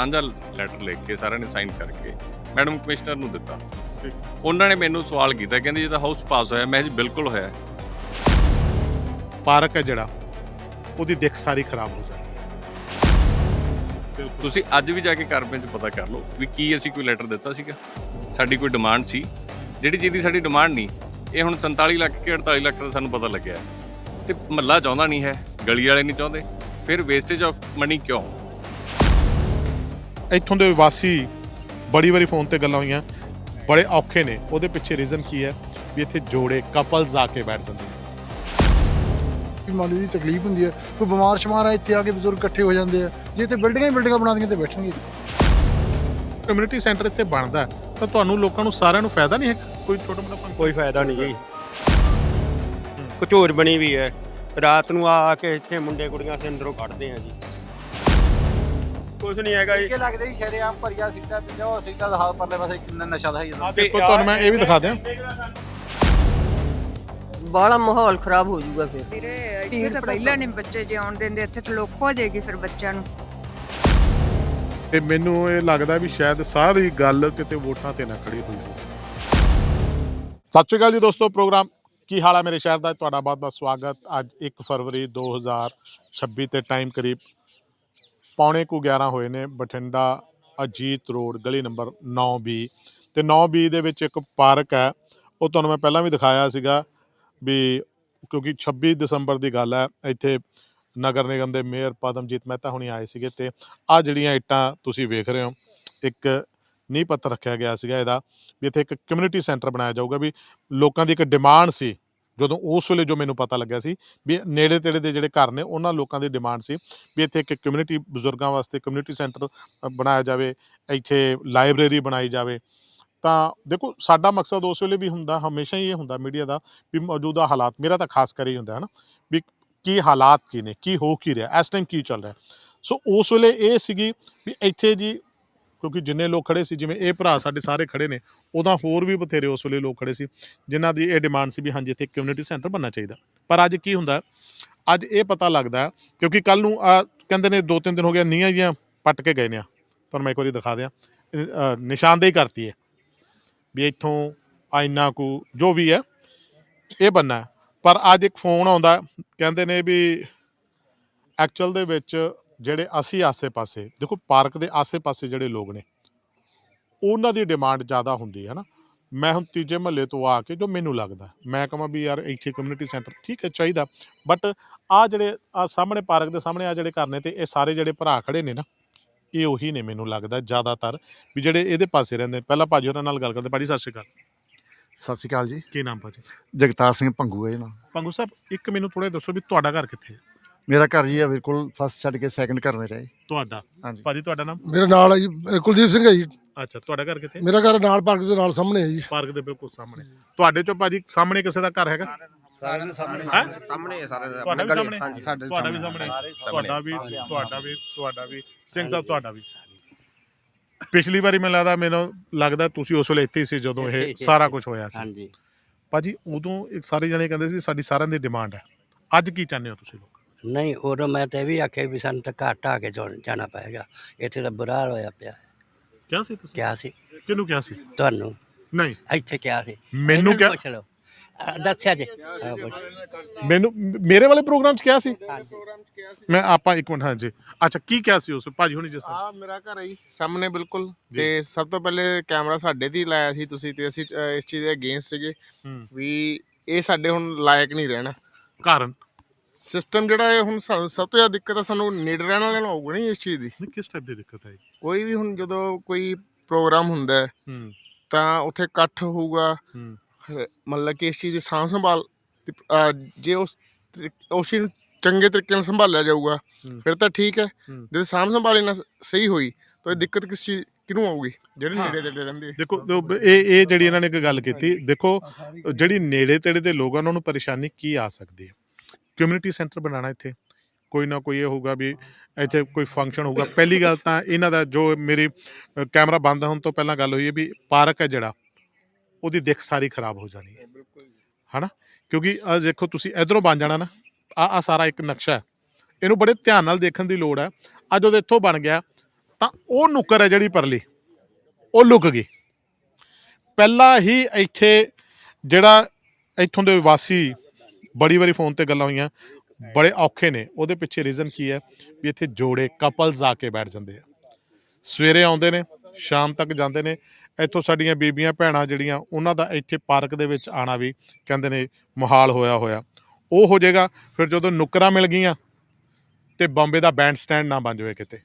ਸਾਂਝਾ ਲੈਟਰ ਲਿਖ ਕੇ ਸਾਰਿਆਂ ਨੇ ਸਾਈਨ ਕਰਕੇ ਮੈਡਮ ਕਮਿਸ਼ਨਰ ਨੂੰ ਦਿੱਤਾ। ਉਹਨਾਂ ਨੇ ਮੈਨੂੰ ਸਵਾਲ ਕੀਤਾ ਕਹਿੰਦੇ ਜਿਹਦਾ ਹਾਊਸ ਪਾਸ ਹੋਇਆ ਮੈਂ ਜੀ ਬਿਲਕੁਲ ਹੋਇਆ। ਪਾਰਕ ਹੈ ਜਿਹੜਾ ਉਹਦੀ ਦਿੱਖ ਸਾਰੀ ਖਰਾਬ ਹੋ ਜਾਂਦੀ ਹੈ। ਤੁਸੀਂ ਅੱਜ ਵੀ ਜਾ ਕੇ ਕਾਰਪੇ 'ਚ ਪਤਾ ਕਰ ਲਓ ਵੀ ਕੀ ਅਸੀਂ ਕੋਈ ਲੈਟਰ ਦਿੱਤਾ ਸੀਗਾ। ਸਾਡੀ ਕੋਈ ਡਿਮਾਂਡ ਸੀ। ਜਿਹੜੀ ਚੀਜ਼ ਦੀ ਸਾਡੀ ਡਿਮਾਂਡ ਨਹੀਂ ਇਹ ਹੁਣ 47 ਲੱਖ ਕਿ 48 ਲੱਖ ਦਾ ਸਾਨੂੰ ਪਤਾ ਲੱਗਿਆ। ਤੇ ਮੱਲਾ ਚਾਹੁੰਦਾ ਨਹੀਂ ਹੈ ਗਲੀ ਵਾਲੇ ਨਹੀਂ ਚਾਹੁੰਦੇ। ਫਿਰ ਵੇਸਟੇਜ ਆਫ ਮਨੀ ਕਿਉਂ? ਇੱਥੋਂ ਦੇ ਵਾਸੀ ਬੜੀ ਵਾਰੀ ਫੋਨ ਤੇ ਗੱਲਾਂ ਹੋਈਆਂ ਬੜੇ ਔਖੇ ਨੇ। ਉਹਦੇ ਪਿੱਛੇ ਰੀਜ਼ਨ ਕੀ ਹੈ? ਵੀ ਇੱਥੇ ਜੋੜੇ ਕਪਲਸ ਆ ਕੇ ਬੈਠ ਜਾਂਦੇ ਨੇ। ਮਾਲੀ ਦੀ ਤਕਲੀਫ ਹੁੰਦੀ ਹੈ ਕੋਈ ਬਿਮਾਰ ਸ਼ਮਾਰ ਆ ਇੱਥੇ ਆ ਕੇ ਬਜ਼ੁਰਗ ਇਕੱਠੇ ਹੋ ਜਾਂਦੇ ਆ। ਜੇ ਇੱਥੇ ਬਿਲਡਿੰਗਾਂ ਹੀ ਬਿਲਡਿੰਗਾਂ ਬਣਾ ਦੀਆਂ ਤੇ ਬੈਠਣਗੇ। ਕਮਿਊਨਿਟੀ ਸੈਂਟਰ ਇੱਥੇ ਬਣਦਾ ਹੈ, ਤਾਂ ਤੁਹਾਨੂੰ ਲੋਕਾਂ ਨੂੰ ਸਾਰਿਆਂ ਨੂੰ ਫਾਇਦਾ ਨਹੀਂ ਹੈ ਕੋਈ ਛੋਟਾ ਮੋਟਾ ਫੰਕਸ਼ਨ ਕੋਈ ਫਾਇਦਾ ਨਹੀਂ ਜੀ। ਕਚੋਰ ਬਣੀ ਵੀ ਹੈ। ਰਾਤ ਨੂੰ ਆ ਕੇ ਇੱਥੇ ਮੁੰਡੇ ਕੁੜੀਆਂ ਸੇ ਅੰਦਰੋਂ ਕੱਢਦੇ ਆ ਜੀ। ਕੁਝ ਨਹੀਂ ਹੈਗਾ ਜੀ। ਕਿ ਲੱਗਦਾ ਜੀ ਸ਼ਰੇਆਮ ਭਰੀਆ ਸੀਟਾਂ ਤੇ ਜਾਓ ਸੀਟਾਂ ਦਾ ਹਾਲ ਪਰਲੇ ਪਾਸੇ ਕਿੰਨਾ ਨਸ਼ਾ ਦਾ ਹੀ ਆ। ਦੇਖੋ ਤੁਹਾਨੂੰ ਮੈਂ ਇਹ ਵੀ ਦਿਖਾ ਦਿਆਂ। ਬਾਹਲਾ ਮਾਹੌਲ ਖਰਾਬ ਹੋ ਜਾਊਗਾ ਫਿਰ। ਵੀਰੇ ਇੱਥੇ ਤਾਂ ਪਹਿਲਾਂ ਨਹੀਂ ਬੱਚੇ ਜੇ ਆਉਣ ਦਿੰਦੇ ਇੱਥੇ ਤਾਂ ਲੋਕ ਹੋ ਜਾਏਗੀ ਫਿਰ ਬੱਚਿਆਂ ਨੂੰ। ਤੇ ਮੈਨੂੰ ਇਹ ਲੱਗਦਾ ਵੀ ਸ਼ਾਇਦ ਸਾਰੀ ਗੱਲ ਕਿਤੇ ਵੋਟਾਂ ਤੇ ਨਾ ਖੜੀ ਹੋਈ ਹੋਵੇ। ਸਤਿ ਸ਼੍ਰੀ ਅਕਾਲ ਜੀ ਦੋਸਤੋ ਪ੍ਰੋਗਰਾਮ ਕੀ ਹਾਲ ਹੈ ਮੇਰੇ ਸ਼ਹਿਰ ਦਾ? ਤੁਹਾਡਾ ਬਹੁਤ-ਬਹੁਤ ਸਵਾਗਤ। ਅੱਜ 1 ਫਰਵਰੀ 2026 ਤੇ ਟਾਈਮ ਕਰੀਬ ਪੌਣੇ ਕੁ 11 ਹੋਏ ਨੇ, ਬਠਿੰਡਾ ਅਜੀਤ ਰੋਡ, ਗਲੀ ਨੰਬਰ 9B ਤੇ 9B ਦੇ ਵਿੱਚ ਇੱਕ ਪਾਰਕ ਹੈ, ਉਹ ਤੁਹਾਨੂੰ ਮੈਂ ਪਹਿਲਾਂ ਵੀ ਦਿਖਾਇਆ ਸੀਗਾ ਵੀ ਕਿਉਂਕਿ 26 ਦਸੰਬਰ ਦੀ ਗੱਲ ਹੈ, ਇੱਥੇ ਨਗਰ ਨਿਗਮ ਦੇ ਮੇਅਰ ਪਦਮਜੀਤ ਮਹਿਤਾ ਹੁਣੀ ਆਏ ਸੀਗੇ ਤੇ ਆ ਜਿਹੜੀਆਂ ਇੱਟਾਂ ਤੁਸੀਂ ਵੇਖ ਰਹੇ ਹੋ, ਇੱਕ ਨੀਂਹ ਪੱਥਰ ਰੱਖਿਆ ਗਿਆ ਸੀਗਾ ਇਹਦਾ, ਵੀ ਇੱਥੇ ਇੱਕ ਕਮਿਊਨਿਟੀ ਸੈਂਟਰ ਬਣਾਇਆ ਜਾਊਗਾ ਵੀ ਲੋਕਾਂ ਦੀ ਇੱਕ ਡਿਮਾਂਡ ਸੀ ਜਦੋਂ ਉਸ ਵੇਲੇ ਜੋ ਮੈਨੂੰ ਪਤਾ ਲੱਗਿਆ ਸੀ ਵੀ ਨੇੜੇ ਤੇੜੇ ਦੇ ਜਿਹੜੇ ਘਰ ਨੇ, ਉਹਨਾਂ ਲੋਕਾਂ ਦੀ ਡਿਮਾਂਡ ਸੀ ਵੀ ਇੱਥੇ ਇੱਕ ਕਮਿਊਨਿਟੀ ਬਜ਼ੁਰਗਾਂ ਵਾਸਤੇ ਕਮਿਊਨਿਟੀ ਸੈਂਟਰ ਬਣਾਇਆ ਜਾਵੇ, ਇੱਥੇ ਲਾਇਬ੍ਰੇਰੀ ਬਣਾਈ ਜਾਵੇ। ਤਾਂ ਦੇਖੋ, ਸਾਡਾ ਮਕਸਦ ਉਸ ਵੇਲੇ ਵੀ ਹੁੰਦਾ, ਹਮੇਸ਼ਾ ਹੀ ਇਹ ਹੁੰਦਾ ਮੀਡੀਆ ਦਾ ਵੀ ਮੌਜੂਦਾ ਹਾਲਾਤ, ਮੇਰਾ ਤਾਂ ਖਾਸ ਕਰ ਹੀ ਹੁੰਦਾ ਹੈ ਨਾ ਵੀ ਕੀ ਹਾਲਾਤ ਕੀ ਨੇ, ਕੀ ਹੋ ਕੀ ਰਿਹਾ, ਇਸ ਟਾਈਮ ਕੀ ਚੱਲ ਰਿਹਾ। ਸੋ ਉਸ ਵੇਲੇ ਇਹ ਸੀਗੀ ਵੀ ਇੱਥੇ ਜੀ ਕਿਉਂਕਿ ਜਿੰਨੇ ਲੋਕ ਖੜੇ ਸੀ, ਜਿਵੇਂ ਇਹ ਭਰਾ ਸਾਡੇ ਸਾਰੇ ਖੜੇ ਨੇ, ਉਹਦਾ ਹੋਰ ਵੀ ਬਥੇਰੇ ਉਸ ਵੇਲੇ ਲੋਕ ਖੜੇ ਸੀ, ਜਿਨ੍ਹਾਂ ਦੀ ਇਹ ਡਿਮਾਂਡ ਸੀ ਵੀ ਹਾਂਜੀ, ਇੱਥੇ ਕਮਿਊਨਿਟੀ ਸੈਂਟਰ ਬਣਨਾ ਚਾਹੀਦਾ। ਪਰ ਅੱਜ ਕੀ ਹੁੰਦਾ, ਅੱਜ ਇਹ ਪਤਾ ਲੱਗਦਾ, ਕਿਉਂਕਿ ਕੱਲ ਨੂੰ ਆ ਕਹਿੰਦੇ ਨੇ ਦੋ ਤਿੰਨ ਦਿਨ ਹੋ ਗਿਆ ਨੀਆਂ ਜੀਆਂ ਪੱਟ ਕੇ ਗਏ ਨੇ ਤੁਹਾਨੂੰ ਮੈਂ ਇੱਕ ਵਾਰੀ ਦਿਖਾ ਦਿਆਂ ਨਿਸ਼ਾਨਦੇਹੀ ਕਰਤੀ ਹੈ ਵੀ ਇੱਥੋਂ ਆ ਇੰਨਾ ਕੁ ਜੋ ਵੀ ਹੈ, ਇਹ ਬੰਨਾ ਪਰ ਅੱਜ ਇੱਕ ਫੋਨ ਆਉਂਦਾ, ਕਹਿੰਦੇ ਨੇ ਵੀ ਐਕਚੁਅਲ ਦੇ ਵਿੱਚ ਜਿਹੜੇ ਅਸੀਂ ਆਸੇ-ਪਾਸੇ ਦੇਖੋ ਪਾਰਕ ਦੇ ਆਸੇ-ਪਾਸੇ ਜਿਹੜੇ ਲੋਕ ਨੇ ਉਹਨਾਂ ਦੀ ਡਿਮਾਂਡ ਜ਼ਿਆਦਾ ਹੁੰਦੀ ਹੈ ਨਾ। ਮੈਂ ਹੁਣ ਤੀਜੇ ਮਹੱਲੇ ਤੋਂ ਆ ਕੇ ਜੋ ਮੈਨੂੰ ਲੱਗਦਾ ਮੈਂ ਕਹਾਂ ਵੀ ਯਾਰ ਇੱਥੇ ਕਮਿਊਨਿਟੀ ਸੈਂਟਰ ਠੀਕ ਹੈ ਚਾਹੀਦਾ। ਬਟ ਆ ਜਿਹੜੇ ਆ ਸਾਹਮਣੇ ਪਾਰਕ ਦੇ ਸਾਹਮਣੇ ਆ ਜਿਹੜੇ ਘਰ ਨੇ ਤੇ ਇਹ ਸਾਰੇ ਜਿਹੜੇ ਭਰਾ ਖੜੇ ਨੇ ਨਾ ਇਹ ਉਹੀ ਨੇ ਮੈਨੂੰ ਲੱਗਦਾ ਜ਼ਿਆਦਾਤਰ ਵੀ ਜਿਹੜੇ ਇਹਦੇ ਪਾਸੇ ਰਹਿੰਦੇ। ਪਹਿਲਾਂ ਭਾਜੀ ਉਹਨਾਂ ਨਾਲ ਗੱਲ ਕਰਦੇ। ਭਾਜੀ ਸਤਿ ਸ਼੍ਰੀ ਅਕਾਲ। ਸਤਿ ਸ਼੍ਰੀ ਅਕਾਲ ਜੀ। ਕੀ ਨਾਮ ਭਾਜੀ? ਜਗਤਾਰ ਸਿੰਘ ਭੰਗੂ ਹੈ ਜੀ ਨਾਮ। ਪੰਗੂ ਸਾਹਿਬ ਇੱਕ ਮੈਨੂੰ ਥੋੜਾ ਦੱਸੋ ਵੀ ਤੁਹਾਡਾ ਘਰ ਕਿੱਥੇ ਹੈ? ਮੇਰਾ ਘਰ ਜੀ ਆ ਬਿਲਕੁਲ ਫਸਟ ਛੱਡ ਕੇ ਸੈਕੰਡ ਘਰ ਮੇਰਾ ਹੈ ਤੁਹਾਡਾ? ਹਾਂਜੀ। ਭਾਜੀ ਤੁਹਾਡਾ ਨਾਮ? ਮੇਰਾ ਨਾਲ ਹੈ ਜੀ ਅਹ ਕੁਲਦੀਪ ਸਿੰਘ ਹੈ ਜੀ। ਅੱਛਾ ਤੁਹਾਡਾ ਘਰ ਕਿੱਥੇ? ਮੇਰਾ ਘਰ ਨਾਲ ਪਾਰਕ ਦੇ ਨਾਲ ਸਾਹਮਣੇ ਹੈ ਜੀ। ਪਾਰਕ ਦੇ ਬਿਲਕੁਲ ਸਾਹਮਣੇ। ਤੁਹਾਡੇ ਚੋਂ ਭਾਜੀ ਸਾਹਮਣੇ ਕਿਸੇ ਦਾ ਘਰ ਹੈਗਾ? ਸਾਰਿਆਂ ਦੇ ਸਾਹਮਣੇ। ਹੈਂ? ਸਾਹਮਣੇ ਸਾਰੇ ਤੁਹਾਡਾ ਵੀ ਸਾਹਮਣੇ? ਹਾਂਜੀ ਸਾਡੇ ਤੁਹਾਡਾ ਵੀ ਸਾਹਮਣੇ। ਤੁਹਾਡਾ ਵੀ ਤੁਹਾਡਾ ਵੀ ਤੁਹਾਡਾ ਵੀ। ਸਿੰਘ ਸਾਹਿਬ ਤੁਹਾਡਾ ਵੀ। ਪਿਛਲੀ ਵਾਰੀ ਮੈਨੂੰ ਲੱਗਦਾ ਮੈਨੂੰ ਲੱਗਦਾ ਤੁਸੀਂ ਉਸ ਵੇਲੇ ਇੱਥੇ ਹੀ ਸੀ ਜਦੋਂ ਇਹ ਸਾਰਾ ਕੁਝ ਹੋਇਆ ਸੀ। ਹਾਂਜੀ। ਭਾਜੀ ਉਦੋਂ ਇੱਕ ਸਾਰੇ ਜਣੇ ਕਹਿੰਦੇ ਸੀ ਵੀ ਸਾਡੀ ਸਾਰਿਆਂ ਦੀ ਡਿਮਾਂਡ ਹੈ। ਅੱਜ ਕੀ ਚਾਹੁੰਦੇ ਹੋ ਤੁਸੀਂ ਲੋਕ? ਨਹੀਂ ਉਦੋਂ ਮੈਂ ਤੇ ਇਹ ਵੀ ਆਖਿਆ ਵੀ ਸਾਨੂੰ ਤਾਂ ਘਰ ਢਾਹ ਕੇ ਜਾਣ- ਜਾਣਾ ਪਏਗਾ ਇੱਥੇ ਤਾਂ ਬੁਰਾ ਹਾਲ ਹੋਇਆ ਪਿਆ। ਕਿਹਾ ਸੀ ਤੁਸੀਂ? ਕਿਹਾ ਸੀ? ਕਿਹਨੂੰ ਕਿਹਾ ਸੀ? ਤੁਹਾਨੂੰ। ਨਹੀਂ। ਇੱਥੇ ਕਿਹਾ ਸੀ। ਮੈਨੂੰ ਇਹਨਾਂ ਕਿਹਾ ਪੁੱਛ ਲਓ। ਅਹ ਦੱਸਿਆ ਜੇ। ਹਾਂ, ਪੁੱਛ। ਮੈਨੂੰ ਮੇਰੇ ਵਾਲੇ ਪ੍ਰੋਗਰਾਮ 'ਚ ਕਿਹਾ ਸੀ? ਮੈਂ ਆਪਾਂ ਇੱਕ ਮਿੰਟ ਹਾਂਜੀ। ਅੱਛਾ ਕੀ ਕਿਹਾ ਸੀ ਉਸ? ਭਾਜੀ ਹੁਣੀ ਜਿਸ ਤਰ੍ਹਾਂ। ਆ ਮੇਰਾ ਘਰ ਹੈ ਜੀ ਸਾਹਮਣੇ ਬਿਲਕੁਲ। ਤੇ ਸਭ ਤੋਂ ਪਹਿਲੇ ਕੈਮਰਾ ਸਾਡੇ ਤੇ ਹੀ ਲਾਇਆ ਸੀ ਤੁਸੀਂ ਤੇ ਅਸੀਂ ਅ, ਇਸ ਚੀਜ਼ ਦੇ ਅਗੇਂਸਟ ਸੀਗੇ ਹੂੰ। ਵੀ ਇਹ ਸਾਡੇ ਹੁਣ ਲਾਇਕ ਨਹੀਂ ਰਹਿਣਾ। ਕਾਰਨ? ਸਿਸਟਮ ਜਿਹੜਾ ਇਹ ਹੁਣ ਸਾਨੂੰ ਸਭ ਤੋਂ ਜ਼ਿਆਦਾ ਦਿੱਕਤ ਆ ਸਾਨੂੰ ਨੀਡ ਰਹਿਣ ਵਾਲਿਆਂ ਨੂੰ ਆਊਗਾ ਨਹੀਂ ਇਸ ਚੀਜ਼ ਦੀ। ਨਹੀਂ ਕਿਸ ਟਾਈਪ ਦੀ ਦਿੱਕਤ ਹੈ ਕੋਈ ਵੀ ਹੁਣ ਜਦੋਂ ਕੋਈ ਪ੍ਰੋਗਰਾਮ ਹੁੰਦਾ ਹੈ, ਹੂੰ। ਤਾਂ ਉੱਥੇ ਇਕੱਠ ਹੋਊਗਾ। ਹੂੰ। ਮਤਲਬ ਕਿ ਇਸ ਚੀਜ਼ ਦੀ ਸਾਂਭ ਸੰਭਾਲ ਤੇ, ਜੇ ਉਸ ਤਰੀ- ਉਸ ਚੀਜ਼ ਨੂੰ ਚੰਗੇ ਤਰੀਕੇ ਨਾਲ ਸੰਭਾਲਿਆ ਜਾਊਗਾ ਹੂੰ। ਫਿਰ ਤਾਂ ਠੀਕ ਹੈ। ਹੂੰ। ਜੇ ਸਾਂਭ ਸੰਭਾਲ ਨਾ ਸਹੀ ਹੋਈ ਤਾਂ ਇਹ ਦਿੱਕਤ ਕਿਸ ਚੀਜ਼ ਕਿਹਨੂੰ ਆਊਗੀ? ਜਿਹੜੇ ਹਾਂ। ਨੇੜੇ ਤੇੜੇ ਰਹਿੰਦੇ ਆ। ਦੇਖੋ ਦੋ- ਇਹ ਇਹ ਜਿਹੜੀ ਇਹਨਾਂ ਨੇ ਇੱਕ ਗੱਲ ਕੀਤੀ ਦੇਖੋ ਜਿਹੜੀ ਨੇੜੇ ਤੇੜੇ ਦੇ ਲੋਕ ਆ ਉਹਨਾਂ ਨੂੰ ਪਰੇਸ਼ਾਨੀ ਕੀ ਆ ਸਕਦੀ ਹੈ? ਕਮਿਊਨਿਟੀ ਸੈਂਟਰ ਬਣਾਉਣਾ ਇੱਥੇ। ਕੋਈ ਨਾ ਕੋਈ ਇਹ ਹੋਊਗਾ ਵੀ ਇੱਥੇ ਕੋਈ ਫੰਕਸ਼ਨ ਹੋਊਗਾ। ਪਹਿਲੀ ਗੱਲ ਤਾਂ ਇਹਨਾਂ ਦਾ ਜੋ ਮੇਰੀ ਅ, ਕੈਮਰਾ ਬੰਦ ਹੋਣ ਤੋਂ ਪਹਿਲਾਂ ਗੱਲ ਹੋਈ ਹੈ ਵੀ ਪਾਰਕ ਹੈ ਜਿਹੜਾ ਉਹਦੀ ਦਿੱਖ ਸਾਰੀ ਖਰਾਬ ਹੋ ਜਾਣੀ ਹੈ। ਹਨਾ? ਕਿਉਂਕਿ ਆ ਦੇਖੋ ਤੁਸੀਂ ਇਧਰੋਂ ਬਣ ਜਾਣਾ ਨਾ ਆ ਆ ਸਾਰਾ ਇੱਕ ਨਕਸ਼ਾ ਹੈ। ਇਹਨੂੰ ਬੜੇ ਧਿਆਨ ਨਾਲ ਦੇਖਣ ਦੀ ਲੋੜ ਹੈ। ਅੱਜ ਉਹਦੇ ਇੱਥੋਂ ਬਣ ਗਿਆ ਤਾਂ ਉਹ ਨੁੱਕਰ ਹੈ ਜਿਹੜੀ ਪਰਲੀ। ਉਹ ਲੁਕ ਗਈ। ਪਹਿਲਾਂ ਹੀ ਇੱਥੇ ਜਿਹੜਾ ਇੱਥੋਂ ਦੇ ਵਾਸੀ ਬੜੀ ਵਾਰੀ ਫੋਨ ਤੇ ਗੱਲਾਂ ਹੋਈਆਂ। ਬੜੇ ਔਖੇ ਨੇ। ਉਹਦੇ ਪਿੱਛੇ ਰੀਜ਼ਨ ਕੀ ਹੈ ਵੀ ਇੱਥੇ ਜੋੜੇ ਕਪਲਸ ਆ ਕੇ ਬੈਠ ਜਾਂਦੇ ਆ। ਸਵੇਰੇ ਆਉਂਦੇ ਨੇ ਸ਼ਾਮ ਤੱਕ ਜਾਂਦੇ ਨੇ। ਇੱਥੋਂ ਸਾਡੀਆਂ ਬੀਬੀਆਂ ਭੈਣਾਂ ਜਿਹੜੀਆਂ ਉਹਨਾਂ ਦਾ ਇੱਥੇ ਪਾਰਕ ਦੇ ਵਿੱਚ ਆਣਾ ਵੀ ਕਹਿੰਦੇ ਨੇ ਮੁਹਾਲ ਹੋਇਆ ਹੋਇਆ। ਉਹ ਹੋ ਜਾਏਗਾ ਫਿਰ ਜਦੋਂ ਨੁੱਕਰਾਂ ਮਿਲ ਗਈਆਂ ਤੇ ਬੰਬੇ ਦਾ ਬੈਂਡ ਸਟੈਂਡ ਨਾ ਬਣ ਜਾਵੇ ਕਿਤੇ।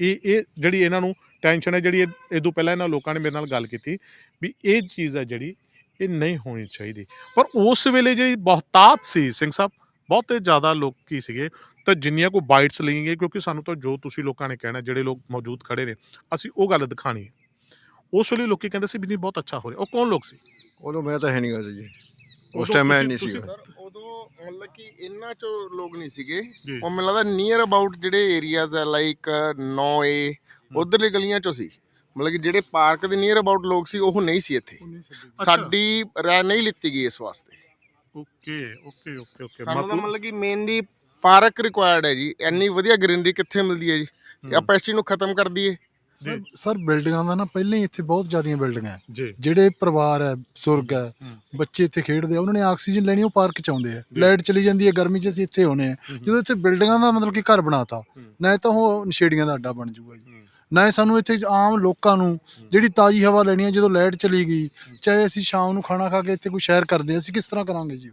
ਇਹ ਇਹ ਜਿਹੜੀ ਇਹਨਾਂ ਨੂੰ ਟੈਨਸ਼ਨ ਹੈ ਜਿਹੜੀ ਇਹ ਇਹ ਤੋਂ ਪਹਿਲਾਂ ਇਹਨਾਂ ਲੋਕਾਂ ਨੇ ਮੇਰੇ ਨਾਲ ਗੱਲ ਕੀਤੀ ਵੀ ਇਹ ਚੀਜ਼ ਹੈ ਜਿਹੜੀ ਇਹ ਨਹੀਂ ਹੋਣੀ ਚਾਹੀਦੀ। ਪਰ ਉਸ ਵੇਲੇ ਜਿਹੜੀ ਬਹੁਤਾਤ ਸੀ ਸਿੰਘ ਸਾਹਿਬ ਬਹੁਤੇ ਜ਼ਿਆਦਾ ਲੋਕੀ ਸੀਗੇ ਤਾਂ ਜਿੰਨੀਆਂ ਕੋ ਬਾਈਟਸ ਲਈਆਂ ਕਿਉਂਕਿ ਸਾਨੂੰ ਤਾਂ ਜੋ ਤੁਸੀਂ ਲੋਕਾਂ ਨੇ ਕਹਿਣਾ ਜਿਹੜੇ ਲੋਕ ਮੌਜੂਦ ਖੜੇ ਨੇ ਅਸੀਂ ਉਹ ਗੱਲ ਦਿਖਾਣੀ ਹੈ। ਉਸ ਵੇਲੇ ਲੋਕੀ ਕਹਿੰਦੇ ਸੀ ਵੀ ਨਹੀਂ ਬਹੁਤ ਅੱਛਾ ਹੋ ਰਿਹਾ। ਉਹ ਕੌਣ ਲੋਕ ਸੀ? ਉਦੋਂ ਮੈਂ ਤਾਂ ਹੈ ਨਹੀਂ ਗਾ ਜੀ। ਉਸ ਟਾਈਮ ਮੈਂ ਨਹੀਂ ਸੀਗਾ। ਸਰ ਉਦੋਂ ਮਤਲਬ ਕਿ ਇੰਨਾ ਚੋਂ ਲੋਕ ਨਹੀਂ ਸੀਗੇ। ਉਹ ਮੈਨੂੰ ਲੱਗਦਾ ਨੀਅਰ ਅਬਾਊਟ ਜਿਹੜੇ ਏਰੀਆਜ਼ ਆ ਲਾਈਕ 9A ਉਧਰਲੇ ਗਲੀਆਂ ਚੋਂ ਸੀ। ਮਤਲਬ ਕਿ ਜਿਹੜੇ ਪਾਰਕ ਦੇ ਨੀਅਰ ਅਬਾਊਟ ਲੋਕ ਸੀ ਉਹ ਨਹੀਂ ਸੀ ਇੱਥੇ। ਸਾਡੀ ਰਾਇ ਨਹੀਂ ਲਿੱਤੀ ਗਈ ਇਸ ਵਾਸਤੇ। Okay okay okay okay. ਸਾਨੂੰ ਤਾਂ ਮਤਲਬ ਕਿ ਮੇਨਲੀ ਪਾਰਕ ਰਿਕੁਆਇਰਡ ਹੈ ਜੀ। ਇੰਨੀ ਵਧੀਆ ਗ੍ਰੀਨਰੀ ਕਿੱਥੇ ਮਿਲਦੀ ਹੈ ਜੀ? ਆਪਾਂ ਇਸ ਚੀਜ਼ ਨੂੰ ਖਤਮ ਕਰ ਦਈਏ। ਸਰ ਸਰ ਬਿਲਡਿੰਗਾਂ ਦਾ ਨਾ ਪਹਿਲਾਂ ਹੀ ਇੱਥੇ ਬਹੁਤ ਜ਼ਿਆਦੀਆਂ ਬਿਲਡਿੰਗਾਂ ਹੈ। ਜਿਹੜੇ ਪਰਿਵਾਰ ਹੈ ਬਜ਼ੁਰਗ ਹੈ ਹੂੰ। ਬੱਚੇ ਇੱਥੇ ਖੇਡਦੇ ਆ ਉਹਨਾਂ ਨੇ ਆਕਸੀਜਨ ਲੈਣੀ ਉਹ ਪਾਰਕ ਚ ਆਉਂਦੇ ਆ। ਲਾਈਟ ਚਲੀ ਜਾਂਦੀ ਹੈ ਗਰਮੀ ਚ ਅਸੀਂ ਇੱਥੇ ਹੋਨੇ ਆ। ਜਦੋਂ ਇੱਥੇ ਬਿਲਡਿੰਗਾਂ ਦਾ ਮਤਲਬ ਕਿ ਘਰ ਬਣਾਤਾ ਨਾ ਤਾਂ ਉਹ ਨਸ਼ੇੜੀਆਂ ਦਾ ਅੱਡਾ ਬਣ ਜਾਊਗਾ ਜੀ। ਨਾ ਹੀ ਸਾਨੂੰ ਇੱਥੇ ਆਮ ਲੋਕਾਂ ਨੂੰ ਜਿਹੜੀ ਤਾਜ਼ੀ ਹਵਾ ਲੈਣੀ ਹੈ ਜਦੋਂ ਲਾਈਟ ਚਲੀ ਗਈ ਚਾਹੇ ਅਸੀਂ ਸ਼ਾਮ ਨੂੰ ਖਾਣਾ ਖਾ ਕੇ ਇੱਥੇ ਕੋਈ ਸ਼ਹਿਰ ਕਰਦੇ ਹਾਂ ਅਸੀਂ ਕਿਸ ਤਰ੍ਹਾਂ ਕਰਾਂਗੇ ਜੀ?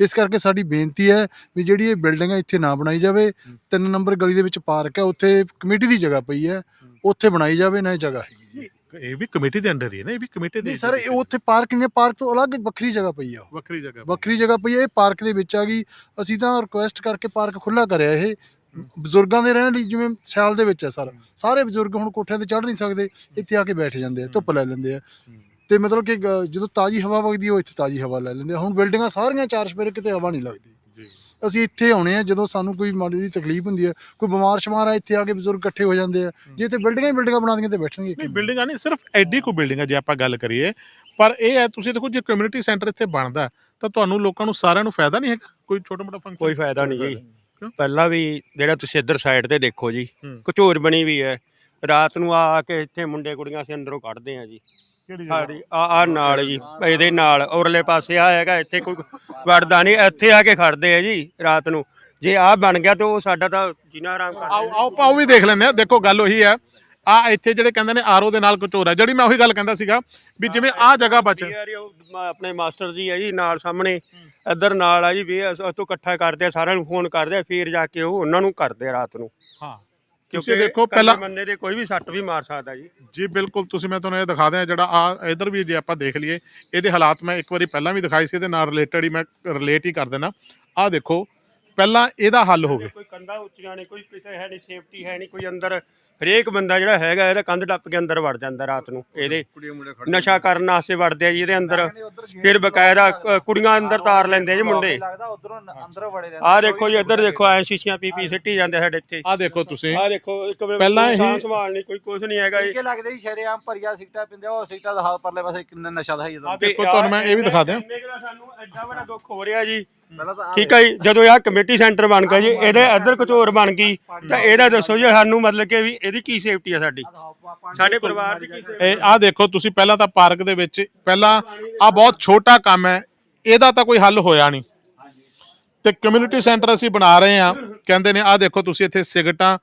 ਇਸ ਕਰਕੇ ਸਾਡੀ ਬੇਨਤੀ ਹੈ ਵੀ ਜਿਹੜੀ ਇਹ ਬਿਲਡਿੰਗ ਹੈ ਇੱਥੇ ਨਾ ਬਣਾਈ ਜਾਵੇ ਤਿੰਨ ਨੰਬਰ ਗਲੀ ਦੇ ਵਿੱਚ ਪਾਰਕ ਹੈ ਉੱਥੇ ਕਮੇਟੀ ਦੀ ਜਗ੍ਹਾ ਪਈ ਹੈ ਉੱਥੇ ਬਣਾਈ ਜਾਵੇ ਨਾ ਇਹ ਜਗ੍ਹਾ ਹੈਗੀ ਇਹ ਵੀ ਕਮੇਟੀ ਦੇ ਅੰਡਰ ਹੀ ਹੈ ਨਾ ਇਹ ਵੀ ਕਮੇਟੀ ਦੇ ਨਹੀਂ ਸਰ ਇਹ ਉੱਥੇ ਪਾਰਕ ਨਹੀਂ ਹੈ ਪਾਰਕ ਤੋਂ ਅਲੱਗ ਵੱਖਰੀ ਜਗ੍ਹਾ ਪਈ ਆ। ਵੱਖਰੀ ਜਗ੍ਹਾ ਵੱਖਰੀ ਜਗ੍ਹਾ ਪਈ ਹੈ ਇਹ ਪਾਰਕ ਦੇ ਵਿੱਚ ਆ ਗਈ। ਅਸੀਂ ਤਾਂ ਰਿਕੁਐਸਟ ਕਰਕੇ ਪਾਰਕ ਖੁੱਲਾ ਕਰਿਆ ਇਹ ਬਜ਼ੁਰਗਾਂ ਦੇ ਰਹਿਣ ਲਈ ਜਿਵੇਂ ਸਿਆਲ ਦੇ ਵਿੱਚ ਹੈ ਸਰ। ਸਾਰੇ ਬਜ਼ੁਰਗ ਹੁਣ ਕੋਠਿਆਂ ਤੇ ਚੜ੍ਹ ਨਹੀਂ ਸਕਦੇ ਇੱਥੇ ਆ ਕੇ ਬੈਠ ਜਾਂਦੇ ਆ ਧੁੱਪ ਲੈ ਲੈਂਦੇ ਆ। ਤੇ ਮਤਲਬ ਕਿ ਜਦੋਂ ਤਾਜ਼ੀ ਹਵਾ ਵਗਦੀ ਹੈ ਉਹ ਇੱਥੇ ਤਾਜ਼ੀ ਹਵਾ ਲੈ ਲੈਂਦੇ ਆ। ਹੁਣ ਬਿਲਡਿੰਗਾਂ ਸਾਰੀਆਂ ਚਾਰ ਸਪੇਰੇ ਕਿਤੇ ਹਵਾ ਨਹੀਂ ਲੱਗਦੀ। ਜੀ। ਅਸੀਂ ਇੱਥੇ ਆਉਣੇ ਆ ਜਦੋਂ ਸਾਨੂੰ ਕੋਈ ਮਾੜੀ ਦੀ ਤਕਲੀਫ ਹੁੰਦੀ ਹੈ ਕੋਈ ਬਿਮਾਰ ਸ਼ਮਾਰ ਆ ਇੱਥੇ ਆ ਕੇ ਬਜ਼ੁਰਗ ਇਕੱਠੇ ਹੋ ਜਾਂਦੇ ਆ। ਜੇ ਇੱਥੇ ਬਿਲਡਿੰਗਾਂ ਹੀ ਬਿਲਡਿੰਗਾਂ ਬਣਾ ਦੀਆਂ ਤੇ ਬੈਠਣਗੇ ਨਹੀਂ ਬਿਲਡਿੰਗਾਂ ਨਹੀਂ ਸਿਰਫ ਐਡੀ ਕੋ ਬਿਲਡਿੰਗ ਜੇ ਆਪਾਂ ਗੱਲ ਕਰੀਏ। ਪਰ ਇਹ ਹੈ ਤੁਸੀਂ ਦੇਖੋ ਜੇ ਕਮਿਊਨਿਟੀ ਸੈਂਟਰ ਇੱਥੇ ਬਣਦਾ ਤਾਂ ਤੁਹਾਨੂੰ ਲੋਕਾਂ ਨੂੰ ਸਾਰਿਆਂ ਨੂੰ ਫਾਇਦਾ ਨਹੀਂ ਹੈਗਾ? ਕੋਈ ਛੋਟਾ ਮੋਟਾ ਫੰਕਸ਼ਨ ਕੋਈ ਫਾਇਦਾ ਨਹੀਂ ਜੀ? ਪਹਿਲਾਂ ਵੀ ਜਿਹੜਾ ਤੁਸੀਂ ਇੱਧਰ ਸਾਈਡ ਤੇ ਦੇਖੋ ਜੀ। ਕਚੋਰ ਬਣੀ ਵੀ ਹੈ। ਰਾਤ ਨੂੰ ਆ ਕੇ ਇੱਥੇ ਮੁੰਡੇ ਕੁੜੀਆਂ ਅਸੀਂ ਅੰਦਰੋਂ ਕੱਢਦੇ ਆ ਜੀ। ਕਿਹੜੀ ਸਾਡੀ ਆ ਆ ਨਾਲ ਜੀ ਇਹਦੇ ਨਾਲ ਔਰਲੇ ਪਾਸੇ ਆ ਹੈਗਾ ਇੱਥੇ ਕੋਈ ਵੜਦਾ ਨਹੀਂ ਇੱਥੇ ਆ ਕੇ ਖੜਦੇ ਆ ਜੀ ਰਾਤ ਨੂੰ। ਜੇ ਆ ਬਣ ਗਿਆ ਤਾਂ ਉਹ ਸਾਡਾ ਤਾਂ ਜੀਣਾ ਆਰਾਮ ਕਰ ਆਓ ਆਓ ਆਪਾਂ ਉਹ ਵੀ ਦੇਖ ਲੈਂਦੇ ਆ ਦੇਖੋ ਗੱਲ ਉਹੀ ਹੈ ਆ ਇੱਥੇ ਜਿਹੜੇ ਕਹਿੰਦੇ ਨੇ ਆਰਓ ਦੇ ਨਾਲ ਕਚੋਰ ਹੈ। ਜਿਹੜੀ ਮੈਂ ਉਹੀ ਗੱਲ ਕਹਿੰਦਾ ਸੀਗਾ ਵੀ ਜਿਵੇਂ ਆ ਜਗ੍ਹਾ ਬਚ ਯਾਰ ਉਹ ਮ- ਆਪਣੇ ਮਾਸਟਰ ਜੀ ਹੈ ਜੀ ਨਾਲ ਸਾਹਮਣੇ ਇੱਧਰ ਨਾਲ ਆ ਜੀ ਵੀ ਅਸੀਂ ਤੋਂ ਇਕੱਠਾ ਕਰਦੇ ਆ ਸਾਰਿਆਂ ਨੂੰ ਫੋਨ ਕਰਦੇ ਆ ਫਿਰ ਜਾ ਕੇ ਉਹ ਉਹਨਾਂ ਨੂੰ ਕਰਦੇ ਆ ਰਾਤ ਨੂੰ। ਹਾਂ। ਕਿਉਂਕਿ ਤੁਸੀਂ ਦੇਖੋ ਪਹਿਲਾਂ ਬੰਦੇ ਦੇ ਕੋਈ ਵੀ ਸੱਟ ਵੀ ਮਾਰ ਸਕਦਾ ਜੀ। ਜੀ ਬਿਲਕੁਲ ਤੁਸੀਂ ਮੈਂ ਤੁਹਾਨੂੰ ਇਹ ਦਿਖਾ ਦਿਆਂ ਜਿਹੜਾ ਆ ਇਧਰ ਵੀ ਜੇ ਆਪਾਂ ਦੇਖ ਲਈਏ ਇਹਦੇ ਹਾਲਾਤ ਮੈਂ ਇੱਕ ਵਾਰੀ ਪਹਿਲਾਂ ਵੀ ਦਿਖਾਈ ਸੀ ਇਹਦੇ ਨਾਲ ਰਿਲੇਟਡ ਹੀ ਮੈਂ ਰਿਲੇਟ ਹੀ ਕਰ ਦੇਣਾ ਆ ਦੇਖੋ ਪਹਿਲਾਂ ਇਹਦਾ ਹੱਲ ਹੋਵੇ। ਕੋਈ ਕੰਧਾਂ ਉੱਚੀਆਂ ਨੇ ਕੋਈ ਕਿਸੇ ਹੈ ਨਹੀਂ ਸੇਫਟੀ ਹੈ ਨਹੀਂ ਕੋਈ ਅੰਦਰ ਹਰੇਕ ਬੰਦਾ ਜਿਹੜਾ ਹੈਗਾ ਇਹਦਾ ਕੰਧ ਟੱਪ ਕੇ ਅੰਦਰ ਵੜ ਜਾਂਦਾ ਰਾਤ ਨੂੰ। ਇਹਦੇ ਨਸ਼ਾ ਕਰਨ ਵਾਸਤੇ ਵੜਦੇ ਆ ਜੀ ਇਹਦੇ ਅੰਦਰ ਫਿਰ ਬਕਾਇਦਾ ਅ, ਕੁੜੀਆਂ ਅੰਦਰ ਤਾਰ ਲੈਂਦੇ ਆ ਜੀ ਮੁੰਡੇ। ਲੱਗਦਾ ਉਧਰੋਂ ਅੰਦਰੋਂ ਬੜੇ ਰਹਿੰਦੇ ਆਹ ਦੇਖੋ ਜੀ ਇੱਧਰ ਦੇਖੋ ਐ ਸ਼ੀਸ਼ੀਆਂ ਪੀ ਪੀ ਸਿੱਟੀ ਜਾਂਦੇ ਸਾਡੇ ਇੱਥੇ। ਆ ਦੇਖੋ ਤੁਸੀਂ। ਆਹ ਦੇਖੋ ਇੱਕ ਵੇਲੇ ਪਹਿਲਾਂ ਕੋਈ ਸਾਂਭ ਸੰਭਾਲ ਨਹੀਂ ਕੋਈ ਕੁਝ ਨਹੀਂ ਹੈਗਾ ਜੀ ਟੀਕੇ ਲੱਗਦੇ ਹੀ ਸ਼ਰੇਆਮ ਭਰੀਆ ਸਿਗਟਾਂ ਪਿੰਦੇ ਉਹ ਸਿਗਟਾਂ ਦਾ ਹਾਲ ਪਰਲੇ ਪਾਸੇ ਕਿੰਨਾ ਨਸ਼ਾ ਦਾ ਹੀ ਆ ਦੇਖੋ ਤੁਹਾਨੂੰ ਮੈਂ ਇਹ ਵੀ ਦਿਖਾ ਦਿਆਂ। ਕੁ ਸਾਨੂੰ ਐਡਾ ਵੱਡਾ ਦੁੱਖ ਹੋ ਰਿਹਾ ਜੀ। ਠੀਕ ਹੈ ਜੀ ਜਦੋਂ ਇਹ ਕਮੇਟੀ ਸੈਂਟਰ ਬਣ ਗਿਆ ਜੀ ਇਹਦੇ ਇੱਧਰ ਕਚੋਰ ਬਣ ਗਈ ਤਾਂ ਇਹਦਾ ਦੱਸੋ ਜੀ ਸਾਨੂੰ ਮਤਲਬ ਕਿ ਵੀ ਇਹਦੀ ਕੀ ਸੇਫਟੀ ਆ ਸਾਡੀ? ਸਾਡੇ ਪਰਿਵਾਰ ਦੀ ਕੀ ਇਹ ਆ ਦੇਖੋ ਤੁਸੀਂ ਪਹਿਲਾਂ ਤਾਂ ਪਾਰਕ ਦੇ ਵਿੱਚ ਪਹਿਲਾਂ ਆ ਬਹੁਤ ਛੋਟਾ ਕੰਮ ਹੈ ਇਹਦਾ ਤਾਂ ਕੋਈ ਹੱਲ ਹੋਇਆ ਨਹੀਂ। ਤੇ ਕਮਿਊਨਿਟੀ ਸੈਂਟਰ ਅਸੀਂ ਬਣਾ ਰਹੇ ਆ ਕਹਿੰਦੇ ਨੇ ਆ ਦੇਖੋ ਤੁਸੀਂ ਇੱਥੇ ਸਿਗਟਾਂ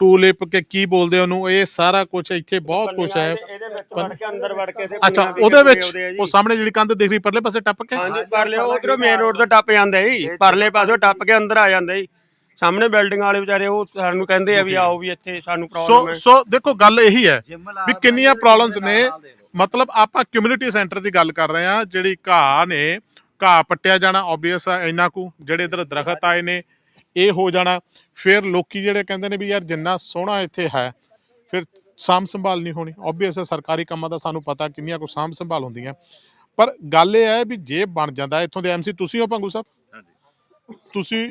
ਟੂਲਿਪ ਕੇ ਕੀ ਬੋਲਦੇ ਉਹਨੂੰ? ਇਹ ਸਾਰਾ ਕੁਝ ਇੱਥੇ ਬਹੁਤ ਕੁਝ ਹੈ। ਇਹਦੇ ਵਿੱਚ ਵੜ ਕੇ ਅੰਦਰ ਵੜ ਕੇ ਤੇ ਅੱਛਾ ਉਹਦੇ ਵਿੱਚ। ਉਹ ਸਾਹਮਣੇ ਜਿਹੜੀ ਕੰਧ ਦਿਖ ਰਹੀ ਪਰਲੇ ਪਾਸੇ ਟੱਪ ਕੇ? ਹਾਂਜੀ ਪਰਲੇ ਉਧਰੋਂ ਮੇਨ ਰੋਡ ਤੋਂ ਟੱਪ ਜਾਂਦੇ ਜੀ। ਪਰਲੇ ਪਾਸੋਂ ਟੱਪ ਕੇ ਅੰਦਰ ਆ ਜਾਂਦੇ ਜੀ। ਸਾਹਮਣੇ ਬਿਲਡਿੰਗ ਵਾਲੇ ਵਿਚਾਰੇ ਉਹ ਸਾਨੂੰ ਕਹਿੰਦੇ ਆ ਵੀ ਆਓ ਵੀ ਇੱਥੇ ਸਾਨੂੰ ਪ੍ਰੋਬਲਮ ਸੋ ਹੈ। ਸੋ ਦੇਖੋ ਗੱਲ ਇਹੀ ਹੈ ਵੀ ਕਿੰਨੀਆਂ ਪ੍ਰੋਬਲਮਸ ਨੇ। ਮਤਲਬ ਆਪਾਂ ਕਮਿਊਨਿਟੀ ਸੈਂਟਰ ਦੀ ਗੱਲ ਕਰ ਰਹੇ ਆ ਜਿਹੜੀ ਘਾਹ ਨੇ ਘਾਹ ਪੱਟਿਆ ਜਾਣਾ ਆਬਵੀਅਸ ਆ ਇੰਨਾ ਕੁ ਜਿਹੜੇ ਇਧਰ ਦਰਖਤ ਆਏ ਨੇ ਇਹ ਹੋ ਜਾਣਾ। ਫਿਰ ਲੋਕੀ ਜਿਹੜੇ ਕਹਿੰਦੇ ਨੇ ਵੀ ਯਾਰ ਜਿੰਨਾ ਸੋਹਣਾ ਇੱਥੇ ਹੈ ਫਿਰ ਸਾਂਭ ਸੰਭਾਲ ਨਹੀਂ ਹੋਣੀ। ਆਬਵੀਅਸ ਹੈ ਸਰਕਾਰੀ ਕੰਮਾਂ ਦਾ ਸਾਨੂੰ ਪਤਾ ਕਿੰਨੀਆਂ ਕੁ ਸਾਂਭ ਸੰਭਾਲ ਹੁੰਦੀਆਂ। ਪਰ ਗੱਲ ਇਹ ਹੈ ਵੀ ਜੇ ਬਣ ਜਾਂਦਾ ਇੱਥੋਂ ਦੇ ਐਮਸੀ ਤੁਸੀਂ ਹੋ ਪੰਗੂ ਸਾਹਿਬ? ਤੁਸੀਂ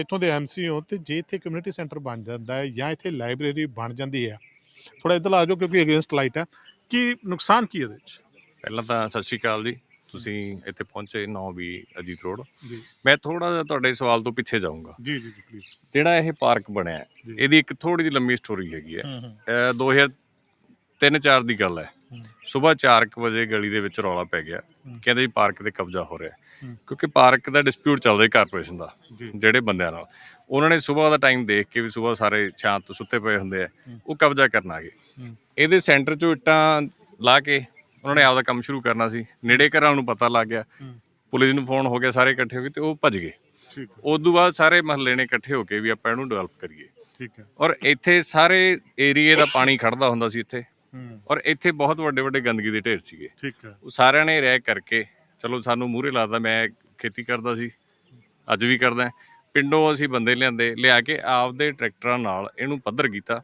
ਇੱਥੋਂ ਦੇ ਐਮਸੀ ਹੋ ਤੇ ਜੇ ਇੱਥੇ ਕਮਿਊਨਿਟੀ ਸੈਂਟਰ ਬਣ ਜਾਂਦਾ ਹੈ ਜਾਂ ਇੱਥੇ ਲਾਇਬ੍ਰੇਰੀ ਬਣ ਜਾਂਦੀ ਹੈ ਥੋੜਾ ਇੱਧਰ ਆ ਜਾਓ ਕਿਉਂਕਿ ਅਗੇਂਸਟ ਲਾਈਟ ਹੈ। ਕੀ ਨੁਕਸਾਨ ਕੀ ਇਹਦੇ ਵਿੱਚ? ਪਹਿਲਾਂ ਤਾਂ ਸਤਿ ਸ਼੍ਰੀ ਅਕਾਲ ਜੀ। ਤੁਸੀਂ ਇੱਥੇ ਪਹੁੰਚੇ 9 ਵੀ ਅਜੀਤ ਰੋਡ। ਜੀ। ਮੈਂ ਥੋੜਾ ਜਿਹਾ ਤੁਹਾਡੇ ਸਵਾਲ ਤੋਂ ਪਿੱਛੇ ਜਾਊਂਗਾ। ਜੀ ਜੀ ਜੀ ਪਲੀਜ਼ ਜਿਹੜਾ ਇਹ ਪਾਰਕ ਬਣਿਆ। ਇਹਦੀ ਇੱਕ ਥੋੜੀ ਜਿਹੀ ਲੰਮੀ ਸਟੋਰੀ ਹੈਗੀ ਹੈ। ਹੂੰ ਹੂੰ। ਅਹ 2003-4 ਦੀ ਗੱਲ ਹੈ। ਸਵੇਰ 4 ਵਜੇ ਗਲੀ ਦੇ ਵਿੱਚ ਰੌਲਾ ਪੈ ਗਿਆ। ਕਹਿੰਦੇ ਜੀ ਪਾਰਕ ਤੇ ਕਬਜ਼ਾ ਹੋ ਰਿਹਾ। ਕਿਉਂਕਿ ਪਾਰਕ ਦਾ ਡਿਸਪਿਊਟ ਚੱਲਦਾ ਹੈ ਕਾਰਪੋਰੇਸ਼ਨ ਦਾ ਜਿਹੜੇ ਬੰਦਿਆਂ ਨਾਲ। ਉਹਨਾਂ ਨੇ ਸਵੇਰ ਦਾ ਟਾਈਮ ਦੇਖ ਕੇ ਵੀ ਸਵੇਰ ਸਾਰੇ ਸ਼ਾਂਤ ਸੁੱਤੇ ਪਏ ਹੁੰਦੇ ਆ। ਹੂੰ। ਉਹ ਕਬਜ਼ਾ ਕਰਨ ਆ ਗਏ। ਇਹਦੇ ਸੈਂਟਰ 'ਚੋਂ ਇੱਟਾਂ ਲਾ ਕੇ ਉਹਨਾਂ ਨੇ ਆਪਦਾ ਕੰਮ ਸ਼ੁਰੂ ਕਰਨਾ ਸੀ। ਨੇੜੇ ਘਰਾਂ ਨੂੰ ਪਤਾ ਲੱਗ ਗਿਆ। ਪੁਲਿਸ ਨੂੰ ਫੋਨ ਹੋ ਗਿਆ ਸਾਰੇ ਇਕੱਠੇ ਹੋ ਗਏ ਤੇ ਉਹ ਭੱਜ ਗਏ। ਠੀਕ ਉਸ ਤੋਂ ਬਾਅਦ ਸਾਰੇ ਮਹੱਲੇ ਨੇ ਇਕੱਠੇ ਹੋ ਕੇ ਵੀ ਆਪਾਂ ਇਹਨੂੰ ਡਿਵੈਲਪ ਕਰੀਏ। ਠੀਕ ਹੈ। ਔਰ ਇੱਥੇ ਸਾਰੇ ਏਰੀਏ ਦਾ ਪਾਣੀ ਖੜਦਾ ਹੁੰਦਾ ਸੀ ਇੱਥੇ। ਔਰ ਇੱਥੇ ਬਹੁਤ ਵੱਡੇ ਵੱਡੇ ਗੰਦਗੀ ਦੇ ਢੇਰ ਸੀਗੇ। ਠੀਕ ਹੈ। ਉਹ ਸਾਰਿਆਂ ਨੇ ਰਹਿ ਕਰਕੇ ਚਲੋ ਸਾਨੂੰ ਮੂਹਰੇ ਲਾਦਾ ਮੈਂ ਖੇਤੀ ਕਰਦਾ ਸੀ। ਅੱਜ ਵੀ ਕਰਦਾ ਪਿੰਡੋਂ ਅਸੀਂ ਬੰਦੇ ਲਿਆਂਦੇ ਲਿਆ ਕੇ ਆਪਦੇ ਟਰੈਕਟਰਾਂ ਨਾਲ ਇਹਨੂੰ ਪੱਧਰ ਕੀਤਾ।